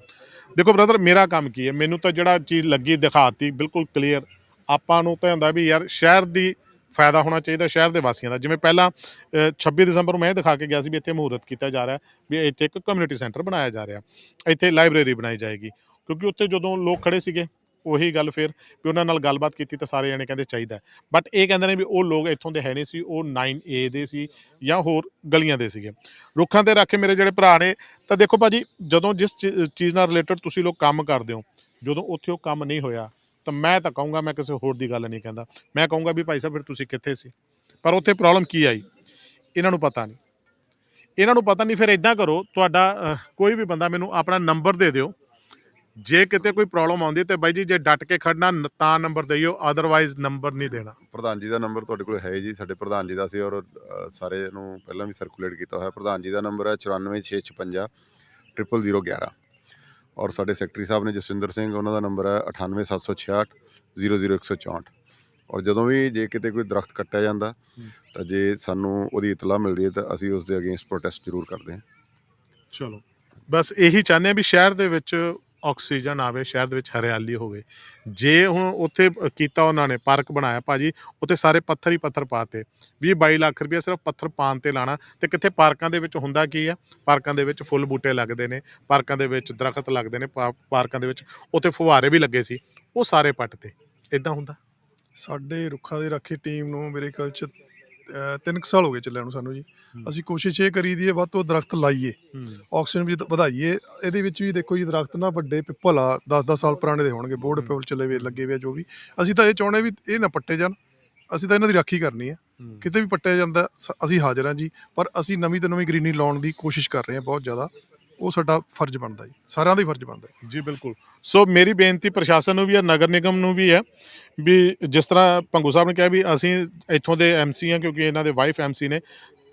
ਦੇਖੋ ਬ੍ਰਦਰ ਮੇਰਾ ਕੰਮ ਕੀ ਹੈ? ਮੈਨੂੰ ਤਾਂ ਜਿਹੜਾ ਚੀਜ਼ ਲੱਗੀ ਦਿਖਾਤੀ ਬਿਲਕੁਲ ਕਲੀਅਰ ਆਪਾਂ ਨੂੰ ਤਾਂ ਹੁੰਦਾ ਵੀ ਯਾਰ ਸ਼ਹਿਰ ਦੀ ਫਾਇਦਾ ਹੋਣਾ ਚਾਹੀਦਾ ਸ਼ਹਿਰ ਦੇ ਵਾਸੀਆਂ ਦਾ। ਜਿਵੇਂ ਪਹਿਲਾਂ ਅ, 26 ਦਸੰਬਰ ਨੂੰ ਮੈਂ ਇਹ ਦਿਖਾ ਕੇ ਗਿਆ ਸੀ ਵੀ ਇੱਥੇ ਮਹੂਰਤ ਕੀਤਾ ਜਾ ਰਿਹਾ ਵੀ ਇੱਥੇ ਇੱਕ ਕਮਿਊਨਿਟੀ ਸੈਂਟਰ ਬਣਾਇਆ ਜਾ ਰਿਹਾ। ਇੱਥੇ ਲਾਇਬ੍ਰੇਰੀ ਬਣਾਈ ਜਾਏਗੀ। ਕਿਉਂਕਿ ਉੱਥੇ ਜਦੋਂ ਲੋਕ ਖੜੇ ਸੀਗੇ ਉਹੀ ਗੱਲ ਫਿਰ ਵੀ ਉਹਨਾਂ ਨਾਲ ਗੱਲਬਾਤ ਕੀਤੀ ਤਾਂ ਸਾਰੇ ਜਣੇ ਕਹਿੰਦੇ ਚਾਹੀਦਾ ਬਟ ਇਹ ਕਹਿੰਦੇ ਨੇ ਵੀ ਉਹ ਲੋਕ ਇੱਥੋਂ ਦੇ ਹੈ ਨਹੀਂ ਸੀ, ਉਹ 9A ਦੇ ਸੀ ਜਾਂ ਹੋਰ ਗਲੀਆਂ ਦੇ ਸੀਗੇ। ਰੁੱਖਾਂ ਤੇ ਰੱਖੇ ਮੇਰੇ ਜਿਹੜੇ ਭਰਾ ਨੇ, ਤਾਂ ਦੇਖੋ ਭਾਜੀ, ਜਦੋਂ ਜਿਸ ਚੀਜ਼ ਨਾਲ ਰਿਲੇਟਡ ਤੁਸੀਂ ਲੋਕ ਕੰਮ ਕਰਦੇ ਹੋ, ਜਦੋਂ ਉੱਥੇ ਉਹ ਕੰਮ ਨਹੀਂ ਹੋਇਆ, ਤਾਂ ਮੈਂ ਤਾਂ ਕਹੂੰਗਾ ਮੈਂ ਕਿਸੇ ਹੋਰ ਦੀ ਗੱਲ ਨਹੀਂ ਕਹਿੰਦਾ। ਮੈਂ ਕਹੂੰਗਾ ਵੀ ਭਾਈ ਸਾਹਿਬ, ਫਿਰ ਤੁਸੀਂ ਕਿੱਥੇ ਸੀ? ਪਰ ਉੱਥੇ ਪ੍ਰੋਬਲਮ ਕੀ ਆਈ? ਇਹਨਾਂ ਨੂੰ ਪਤਾ ਨਹੀਂ। ਇਹਨਾਂ ਨੂੰ ਪਤਾ ਨਹੀਂ, ਫਿਰ ਇਦਾਂ ਕਰੋ, ਤੁਹਾਡਾ ਕੋਈ ਵੀ ਬੰਦਾ ਮੈਨੂੰ ਆਪਣਾ ਨੰਬਰ ਦੇ ਦਿਓ। ਜੇ ਕਿਤੇ ਕੋਈ ਪ੍ਰੋਬਲਮ ਆਉਂਦੀ ਹੈ ਤੇ ਬਾਈ ਜੀ ਜੇ ਡਟ ਕੇ ਖੜਨਾ ਨ- ਤਾਂ ਨੰਬਰ ਦਈਓ ਅਦਰਵਾਈਜ਼ ਨੰਬਰ ਨਹੀਂ ਦੇਣਾ। ਪ੍ਰਧਾਨ ਜੀ ਦਾ ਨੰਬਰ ਤੁਹਾਡੇ ਕੋਲ ਹੈ ਜੀ ਸਾਡੇ ਪ੍ਰਧਾਨ ਜੀ ਦਾ ਸੀ ਔਰ ਅ, ਸਾਰੇ ਨੂੰ ਪਹਿਲਾਂ ਵੀ ਸਰਕੂਲੇਟ ਕੀਤਾ ਹੋਇਆ। ਪ੍ਰਧਾਨ ਜੀ ਦਾ ਨੰਬਰ ਹੈ 94656 00011 ਔਰ ਸਾਡੇ ਸੈਕਟਰੀ ਸਾਹਿਬ ਨੇ ਜਸਵਿੰਦਰ ਸਿੰਘ ਉਹਨਾਂ ਦਾ ਨੰਬਰ ਹੈ 98766 00164 ਔਰ ਜਦੋਂ ਵੀ ਜੇ ਕਿਤੇ ਕੋਈ ਦਰਖਤ ਕੱਟਿਆ ਜਾਂਦਾ ਤਾਂ ਜੇ ਸਾਨੂੰ ਉਹਦੀ ਇਤਲਾਹ ਮਿਲਦੀ ਹੈ ਤਾਂ ਅਸੀਂ ਉਸ ਦੇ ਅਗੇਂਸਟ ਪ੍ਰੋਟੈਸਟ ਜ਼ਰੂਰ ਕਰਦੇ ਹਾਂ। ਚਲੋ। ਬਸ ਇਹੀ ਚਾਹੁੰਦੇ ਆ ਵੀ ਸ਼ਹਿਰ ਦੇ ਵਿੱਚ ਆਕਸੀਜਨ ਆਵੇ, ਸ਼ਹਿਰ ਦੇ ਵਿੱਚ ਹਰਿਆਲੀ ਹੋਵੇ। ਜੇ ਹੁਣ ਉੱਥੇ ਕੀਤਾ ਉਹਨਾਂ ਨੇ, ਪਾਰਕ ਬਣਾਇਆ ਭਾਜੀ, ਉੱਥੇ ਸਾਰੇ ਪੱਥਰ ਹੀ ਪੱਥਰ ਪਾਤੇ 20 22 ਲੱਖ ਰੁਪਏ ਸਿਰਫ ਪੱਥਰ ਪਾਣ ਤੇ ਲਾਣਾ। ਤੇ ਕਿੱਥੇ ਪਾਰਕਾਂ ਦੇ ਵਿੱਚ ਹੁੰਦਾ ਕੀ ਆ? ਪਾਰਕਾਂ ਦੇ ਵਿੱਚ ਫੁੱਲ ਬੂਟੇ ਲੱਗਦੇ ਨੇ, ਪਾਰਕਾਂ ਦੇ ਵਿੱਚ ਦਰਖਤ ਲੱਗਦੇ ਨੇ, ਪਾ- ਪਾਰਕਾਂ ਦੇ ਵਿੱਚ ਉੱਥੇ ਫੁਹਾਰੇ ਵੀ ਲੱਗੇ ਸੀ। ਉਹ ਸਾਰੇ ਪੱਟ ਤੇ। ਇਦਾਂ ਹੁੰਦਾ? ਸਾਡੇ ਰੁੱਖਾਂ ਦੀ ਰਾਖੀ ਟੀਮ ਨੂੰ ਮੇਰੇ ਖਿਆਲ ਚ 3 ਸਾਲ ਹੋ ਗਏ ਚੱਲਿਆ ਨੂੰ ਸਾਨੂੰ ਜੀ। ਅਸੀਂ ਕੋਸ਼ਿਸ਼ ਇਹ ਕਰੀ ਦੀ ਹੈ ਵੱਧ ਤੋਂ ਦਰਖਤ ਲਾਈਏ। ਆਕਸੀਜਨ ਵੀ ਵਧਾਈਏ। ਇਹਦੇ ਵਿੱਚ ਵੀ ਦੇਖੋ ਜੀ ਦਰਖਤ ਨਾ ਵੱਡੇ ਪਿੱਪਲ ਆ 10-10 ਸਾਲ ਪੁਰਾਣੇ ਦੇ ਹੋਣਗੇ। ਬੋਰਡ ਪਿੱਪਲ ਚੱਲੇ ਵੇ ਲੱਗੇ ਵੇ ਆ ਜੋ ਵੀ। ਅਸੀਂ ਤਾਂ ਇਹ ਚਾਹੁੰਦੇ ਵੀ ਇਹ ਨਾ ਪੱਟੇ ਜਾਣ। ਅਸੀਂ ਤਾਂ ਇਹਨਾਂ ਦੀ ਰਾਖੀ ਕਰਨੀ ਹੈ। ਕਿਤੇ ਵੀ ਪੱਟਿਆ ਜਾਂਦਾ ਅਸੀਂ ਹਾਜ਼ਰ ਹਾਂ ਜੀ। ਪਰ ਅਸੀਂ ਨਵੀਂ ਤੋਂ ਨਵੀਂ ਗ੍ਰੀਨਰੀ ਲਾਉਣ ਦੀ ਕੋਸ਼ਿਸ਼ ਕਰ ਰਹੇ ਹਾਂ ਬਹੁਤ ਜ਼ਿਆਦਾ। ਉਹ ਸਾਡਾ ਫਰਜ਼ ਬਣਦਾ ਜੀ ਸਾਰਿਆਂ ਦਾ ਹੀ ਫਰਜ਼ ਬਣਦਾ ਹੈ ਜੀ ਬਿਲਕੁਲ। ਸੋ ਮੇਰੀ ਬੇਨਤੀ ਪ੍ਰਸ਼ਾਸਨ ਨੂੰ ਵੀ ਹੈ ਨਗਰ ਨਿਗਮ ਨੂੰ ਵੀ ਹੈ ਵੀ ਜਿਸ ਤਰ੍ਹਾਂ ਭੰਗੂ ਸਾਹਿਬ ਨੇ ਕਿਹਾ ਵੀ ਅਸੀਂ ਇੱਥੋਂ ਦੇ ਐਮਸੀ ਹਾਂ ਕਿਉਂਕਿ ਇਹਨਾਂ ਦੇ ਵਾਈਫ ਐਮਸੀ ਨੇ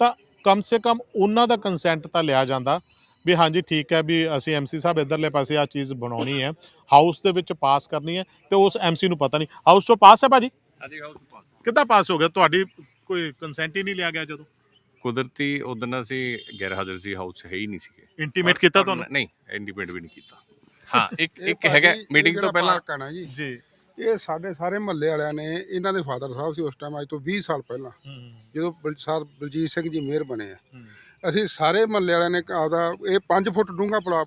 ਤਾਂ ਕਮ ਸੇ ਕਮ ਉਹਨਾਂ ਦਾ ਕੰਸੈਂਟ ਤਾਂ ਲਿਆ ਜਾਂਦਾ ਵੀ ਹਾਂਜੀ ਠੀਕ ਹੈ ਵੀ ਅਸੀਂ ਐਮਸੀ ਸਾਹਿਬ ਇਧਰਲੇ ਪਾਸੇ ਆ ਚੀਜ਼ ਬਣਾਉਣੀ ਹੈ ਹਾਊਸ ਦੇ ਵਿੱਚ ਪਾਸ ਕਰਨੀ ਹੈ ਤੇ ਉਸ ਐਮਸੀ ਨੂੰ ਪਤਾ ਨਹੀਂ। ਹਾਊਸ ਤੋਂ ਪਾਸ ਹੈ ਭਾਜੀ? ਹਾਂਜੀ ਹਾਊਸ ਪਾਸ ਕਿੱਦਾਂ ਪਾਸ ਹੋ ਗਿਆ? ਤੁਹਾਡੀ ਕੋਈ ਕੰਸੈਂਟ ਹੀ ਨਹੀਂ ਲਿਆ ਗਿਆ ਜਦੋਂ? ਕੁਦਰਤੀ ਉਦੋਂ ਅਸੀਂ ਗੈਰ ਹਾਜ਼ਰ ਸੀ ਹਾਊਸ ਹੈ ਹੀ ਨਹੀਂ ਸੀਗੇ। ਇੰਟੀਮੇਟ ਕੀਤਾ ਤੁਹਾਨੂੰ? ਨਹੀਂ ਇੰਡੀਪੈਂਡੈਂਟ ਵੀ ਨਹੀਂ ਕੀਤਾ। ਹਾਂ ਇੱਕ ਇੱਕ ਹੈਗਾ ਮੀਟਿੰਗ ਤੋਂ ਪਹਿਲਾਂ ਕਹਣਾ ਜੀ ਜੀ। ਇਹ ਸਾਡੇ ਸਾਰੇ ਮਹੱਲੇ ਵਾਲਿਆਂ ਨੇ ਇਹਨਾਂ ਦੇ ਫਾਦਰ ਸਾਹਿਬ ਸੀ ਉਸ ਟਾਈਮ ਅੱਜ ਤੋਂ 20 ਸਾਲ ਪਹਿਲਾਂ। ਜਦੋਂ ਬਲ- ਸਰ ਬਲਜੀਤ ਸਿੰਘ ਜੀ ਮੇਅਰ ਬਣੇ ਆ। ਅਸੀਂ ਸਾਰੇ ਮਹੱਲੇ ਵਾਲਿਆਂ ਨੇ ਆਪਦਾ ਇਹ 5 ਫੁੱਟ ਡੂੰਘਾ ਪਲਾ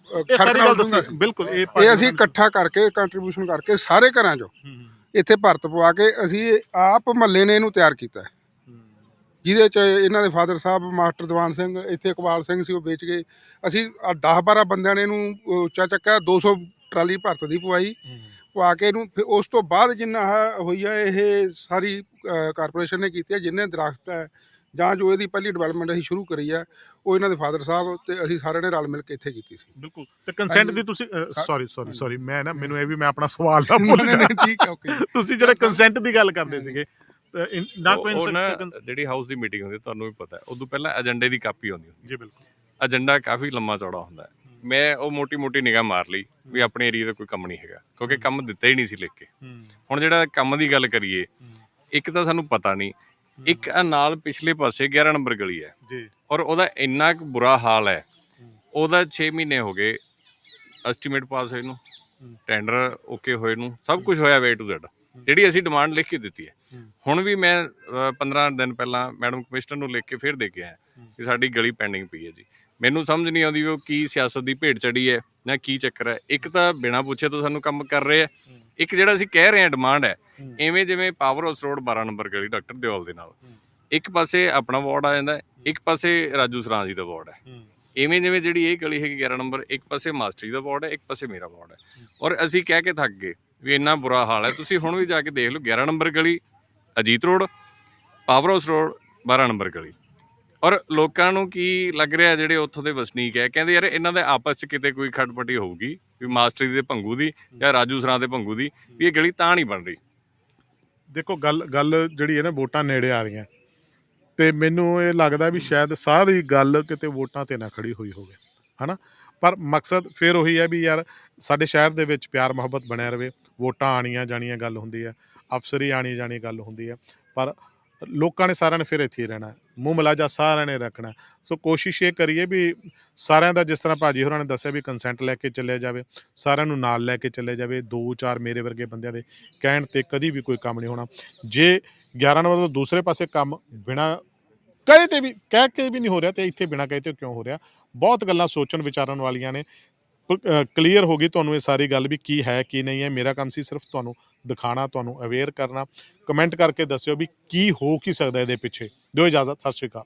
ਦੱਸੀ। ਬਿਲਕੁਲ ਇਹ ਅਸੀਂ ਇਕੱਠਾ ਕਰਕੇ ਕੰਟਰੀਬਿਊਸ਼ਨ ਕਰਕੇ ਸਾਰੇ ਘਰਾਂ 'ਚੋਂ ਇੱਥੇ ਭਰਤ ਪਵਾ ਕੇ ਅਸੀਂ ਆਪ ਮਹੱਲੇ ਨੇ ਇਹਨੂੰ ਤਿਆਰ ਕੀਤਾ। ਜਿਹਦੇ 'ਚ ਇਹਨਾਂ ਦੇ ਫਾਦਰ ਸਾਹਿਬ ਮਾਸਟਰ ਦੀਵਾਨ ਸਿੰਘ ਇੱਥੇ ਇਕਬਾਲ ਸਿੰਘ ਸੀ ਉਹ ਵੇਚ ਗਏ ਅਸੀਂ 10 12 ਬੰਦਿਆਂ ਨੇ ਇਹਨੂੰ ਉੱਚਾ ਚੱਕਿਆ 200 ਟਰਾਲੀ ਭਰਤ ਦੀ ਪਵਾਈ ਪਵਾ ਕੇ ਇਹਨੂੰ ਫਿਰ ਉਸ ਤੋਂ ਬਾਅਦ ਜਿੰਨਾ ਹੋਈ ਆ ਇਹ ਸਾਰੀ ਕਾਰਪੋਰੇਸ਼ਨ ਨੇ ਕੀਤੀ ਹੈ ਜਿੰਨੇ ਦਰਖਤ ਹੈ ਜਾਂ ਜੋ ਇਹਦੀ ਪਹਿਲੀ ਡਿਵੈਲਪਮੈਂਟ ਅਸੀਂ ਸ਼ੁਰੂ ਕਰੀ ਆ ਉਹ ਇਹਨਾਂ ਦੇ ਫਾਦਰ ਸਾਹਿਬ ਤੇ ਅਸੀਂ ਸਾਰਿਆਂ ਨੇ ਰਲ ਮਿਲ ਕੇ ਇੱਥੇ ਕੀਤੀ ਸੀ ਬਿਲਕੁਲ ਤੇ ਕੰਸੈਂਟ। ਦੀ ਤੁਸੀਂ ਸੌਰੀ ਸੌਰੀ। ਸੌਰੀ ਮੈਂ ਨਾ ਮੈਨੂੰ ਇਹ ਵੀ ਮੈਂ ਆਪਣਾ ਸਵਾਲ ਨਾ ਭੁੱਲ ਠੀਕ ਹੈ, okay। ਤੁਸੀਂ ਜਿਹੜੇ ਕੰਸੈਂਟ ਦੀ ਗੱਲ ਕਰਦੇ ਸੀਗੇ ਨਾ ਕੋਈ ਜਿਹੜੀ ਹਾਊਸ ਦੀ ਮੀਟਿੰਗ ਹੁੰਦੀ ਤੁਹਾਨੂੰ ਵੀ ਪਤਾ ਹੈ। ਉਦੋਂ ਪਹਿਲਾਂ ਏਜੰਡੇ ਦੀ ਕਾਪੀ ਆਉਂਦੀ ਹੁੰਦੀ ਜੀ ਬਿਲਕੁਲ। ਏਜੰਡਾ ਕਾਫੀ ਲੰਮਾ ਚੌੜਾ ਹੁੰਦਾ ਹੈ। ਮੈਂ ਉਹ ਮੋਟੀ ਮੋਟੀ ਨਿਗਾਹ ਮਾਰ ਲਈ ਵੀ ਆਪਣੇ ਏਰੀਆ ਦਾ ਕੋਈ ਕੰਮ ਨਹੀਂ ਹੈਗਾ ਕਿਉਂਕਿ ਕੰਮ ਦਿੱਤਾ ਹੀ ਨਹੀਂ ਸੀ ਲਿਖ ਕੇ। ਹੁਣ ਜਿਹੜਾ ਕੰਮ ਦੀ ਗੱਲ ਕਰੀਏ ਇੱਕ ਤਾਂ ਸਾਨੂੰ ਪਤਾ ਨਹੀਂ ਇੱਕ ਨਾਲ ਪਿਛਲੇ ਪਾਸੇ 11 ਨੰਬਰ ਗਲੀ ਹੈ। ਜੀ। ਔਰ ਉਹਦਾ ਇੰਨਾ ਕੁ ਬੁਰਾ ਹਾਲ ਹੈ ਉਹਦਾ 6 ਮਹੀਨੇ ਹੋ ਗਏ ਐਸਟੀਮੇਟ ਪਾਸ ਹੋਏ ਨੂੰ ਟੈਂਡਰ ਓਕੇ ਹੋਏ ਨੂੰ ਸਭ ਕੁਝ ਹੋਇਆ ਵੇ ਟੂ ਜ਼ੈਡ ਜਿਹੜੀ ਅਸੀਂ ਡਿਮਾਂਡ ਲਿਖ ਕੇ ਦਿੱਤੀ ਹੈ। ਹੁਣ ਵੀ ਮੈਂ ਅ, 15 ਦਿਨ ਪਹਿਲਾਂ ਮੈਡਮ ਕਮਿਸ਼ਨਰ ਨੂੰ ਲਿਖ ਕੇ ਫਿਰ ਦੇ ਕੇ ਆਇਆ ਕਿ ਸਾਡੀ ਗਲੀ ਪੈਂਡਿੰਗ ਪਈ ਹੈ ਜੀ। ਮੈਨੂੰ ਸਮਝ ਨਹੀਂ ਆਉਂਦੀ ਉਹ ਕੀ ਸਿਆਸਤ ਦੀ ਭੇਡ ਚੜੀ ਹੈ ਜਾਂ ਕੀ ਚੱਕਰ ਹੈ। ਇੱਕ ਤਾਂ ਬਿਨਾਂ ਪੁੱਛੇ ਤੋਂ ਸਾਨੂੰ ਕੰਮ ਕਰ ਰਹੇ ਆ ਇੱਕ ਜਿਹੜਾ ਅਸੀਂ ਕਹਿ ਰਹੇ ਹਾਂ ਡਿਮਾਂਡ ਹੈ ਐਵੇਂ ਜਿਵੇਂ ਪਾਵਰ ਹਾਊਸ ਰੋਡ 12 ਨੰਬਰ ਗਲੀ ਡਾਕਟਰ ਦਿਓਲ ਦੇ ਨਾਲ। ਇੱਕ ਪਾਸੇ ਆਪਣਾ ਵਾਰਡ ਆ ਜਾਂਦਾ ਇੱਕ ਪਾਸੇ ਰਾਜੂ ਸਰਾਂ ਜੀ ਦਾ ਵਾਰਡ ਹੈ। ਐਵੇਂ ਜਿਵੇਂ ਜਿਹੜੀ ਇਹ ਗਲੀ ਹੈਗੀ 11 ਨੰਬਰ ਇੱਕ ਪਾਸੇ ਮਾਸਟਰ ਜੀ ਦਾ ਵਾਰਡ ਹੈ ਇੱਕ ਪਾਸੇ ਮੇਰਾ ਵਾਰਡ ਹੈ। ਔਰ ਅਸੀਂ ਕਹਿ ਕੇ ਥੱਕ ਗਏ। ਵੀ ਇੰਨਾ ਬੁਰਾ ਹਾਲ ਹੈ। ਤੁਸੀਂ ਹੁਣ ਵੀ ਜਾ ਕੇ ਦੇਖ ਲਓ 11 ਨੰਬਰ ਗਲੀ, Ajit road, power house road 12 number ਗਲੀ। ਔਰ ਲੋਕਾਂ ਨੂੰ ਕੀ ਲੱਗ ਰਿਹਾ ਜਿਹੜੇ ਉੱਥੋਂ ਦੇ ਵਸਨੀਕ ਹੈ? ਕਹਿੰਦੇ ਯਾਰ ਇਹਨਾਂ ਦੇ ਆਪਸ 'ਚ ਕਿਤੇ ਕੋਈ ਖਟਪਟੀ ਹੋਊਗੀ, ਵੀ ਮਾਸਟਰੀ ਦੇ ਭੰਗੂ ਦੀ ਜਾਂ ਰਾਜੂ ਸਰਾਂ ਦੇ ਭੰਗੂ ਦੀ, ਵੀ ਇਹ ਗਲੀ ਤਾਂ ਨਹੀਂ ਬਣ ਰਹੀ। ਦੇਖੋ, ਗੱਲ ਗੱਲ ਜਿਹੜੀ ਹੈ ਨਾ, ਵੋਟਾਂ ਨੇੜੇ ਆ ਰਹੀਆਂ। ਤੇ ਮੈਨੂੰ ਇਹ ਲੱਗਦਾ ਵੀ ਸ਼ਾਇਦ ਸਾਰੀ ਗੱਲ ਕਿਤੇ ਵੋਟਾਂ ਤੇ ਨਾ ਖੜੀ ਹੋਈ ਹੋਵੇ। ਹਨਾ? ਪਰ ਮਕਸਦ ਫਿਰ ਉਹੀ ਹੈ ਵੀ ਯਾਰ ਸਾਡੇ ਸ਼ਹਿਰ ਦੇ ਵਿੱਚ ਪਿਆਰ ਮੁਹੱਬਤ ਬਣਿਆ ਰਵੇ, ਵੋਟਾਂ ਆਣੀਆਂ ਜਾਣੀਆਂ ਗੱਲ ਹੁੰਦੀ ਹੈ, ਅਫਸਰੀ ਆਣੀ ਜਾਣੀ ਗੱਲ ਹੁੰਦੀ ਹੈ, ਪਰ ਲੋਕਾਂ ਨੇ ਸਾਰਿਆਂ ਨੇ ਫਿਰ ਇੱਥੇ ਹੀ ਰਹਿਣਾ, ਮੂੰਹ ਮਲਾਜਾ ਸਾਰਿਆਂ ਨੇ ਰੱਖਣਾ, ਸੋ ਕੋਸ਼ਿਸ਼ ਇਹ ਕਰੀਏ ਵੀ ਸਾਰਿਆਂ ਦਾ ਜਿਸ ਤਰ੍ਹਾਂ ਭਾਜੀ ਹੋਰਾਂ ਨੇ ਦੱਸਿਆ ਵੀ ਕੰਸੈਂਟ ਲੈ ਕੇ ਚੱਲਿਆ ਜਾਵੇ, ਸਾਰਿਆਂ ਨੂੰ ਨਾਲ ਲੈ ਕੇ ਚੱਲਿਆ ਜਾਵੇ, ਦੋ ਚਾਰ ਮੇਰੇ ਵਰਗੇ ਬੰਦਿਆਂ ਦੇ ਕਹਿਣ ਤੇ ਕਦੀ ਵੀ ਕੋਈ ਕੰਮ ਨਹੀਂ ਹੋਣਾ, ਜੇ 11 ਨੰਬਰ ਤੋਂ ਦੂਸਰੇ ਪਾਸੇ ਕੰਮ ਬਿਨਾ ਕਹੇ ਤੇ ਵੀ, ਕਹਿ ਕੇ ਵੀ ਨਹੀਂ ਹੋ ਰਿਹਾ ਤੇ ਇੱਥੇ ਬਿਨਾਂ ਕਹੇ ਤੇ ਕਿਉਂ ਹੋ ਰਿਹਾ? ਬਹੁਤ ਗੱਲਾਂ ਸੋਚਣ ਵਿਚਾਰਨ ਵਾਲੀਆਂ ਨੇ। ਕਲੀਅਰ ਹੋ ਗਈ ਤੁਹਾਨੂੰ ਇਹ ਸਾਰੀ ਗੱਲ ਵੀ ਕੀ ਹੈ, ਕੀ ਨਹੀਂ ਹੈ। ਮੇਰਾ ਕੰਮ ਸੀ ਸਿਰਫ ਤੁਹਾਨੂੰ ਦਿਖਾਣਾ ਤੁਹਾਨੂੰ ਅਵੇਅਰ ਕਰਨਾ। ਕਮੈਂਟ ਕਰਕੇ ਦੱਸਿਓ ਵੀ ਕੀ ਹੋ ਕੀ ਸਕਦਾ ਇਹਦੇ ਪਿੱਛੇ। ਦਿਓ ਇਜਾਜ਼ਤ, ਸਤਿ ਸ਼੍ਰੀ ਅਕਾਲ।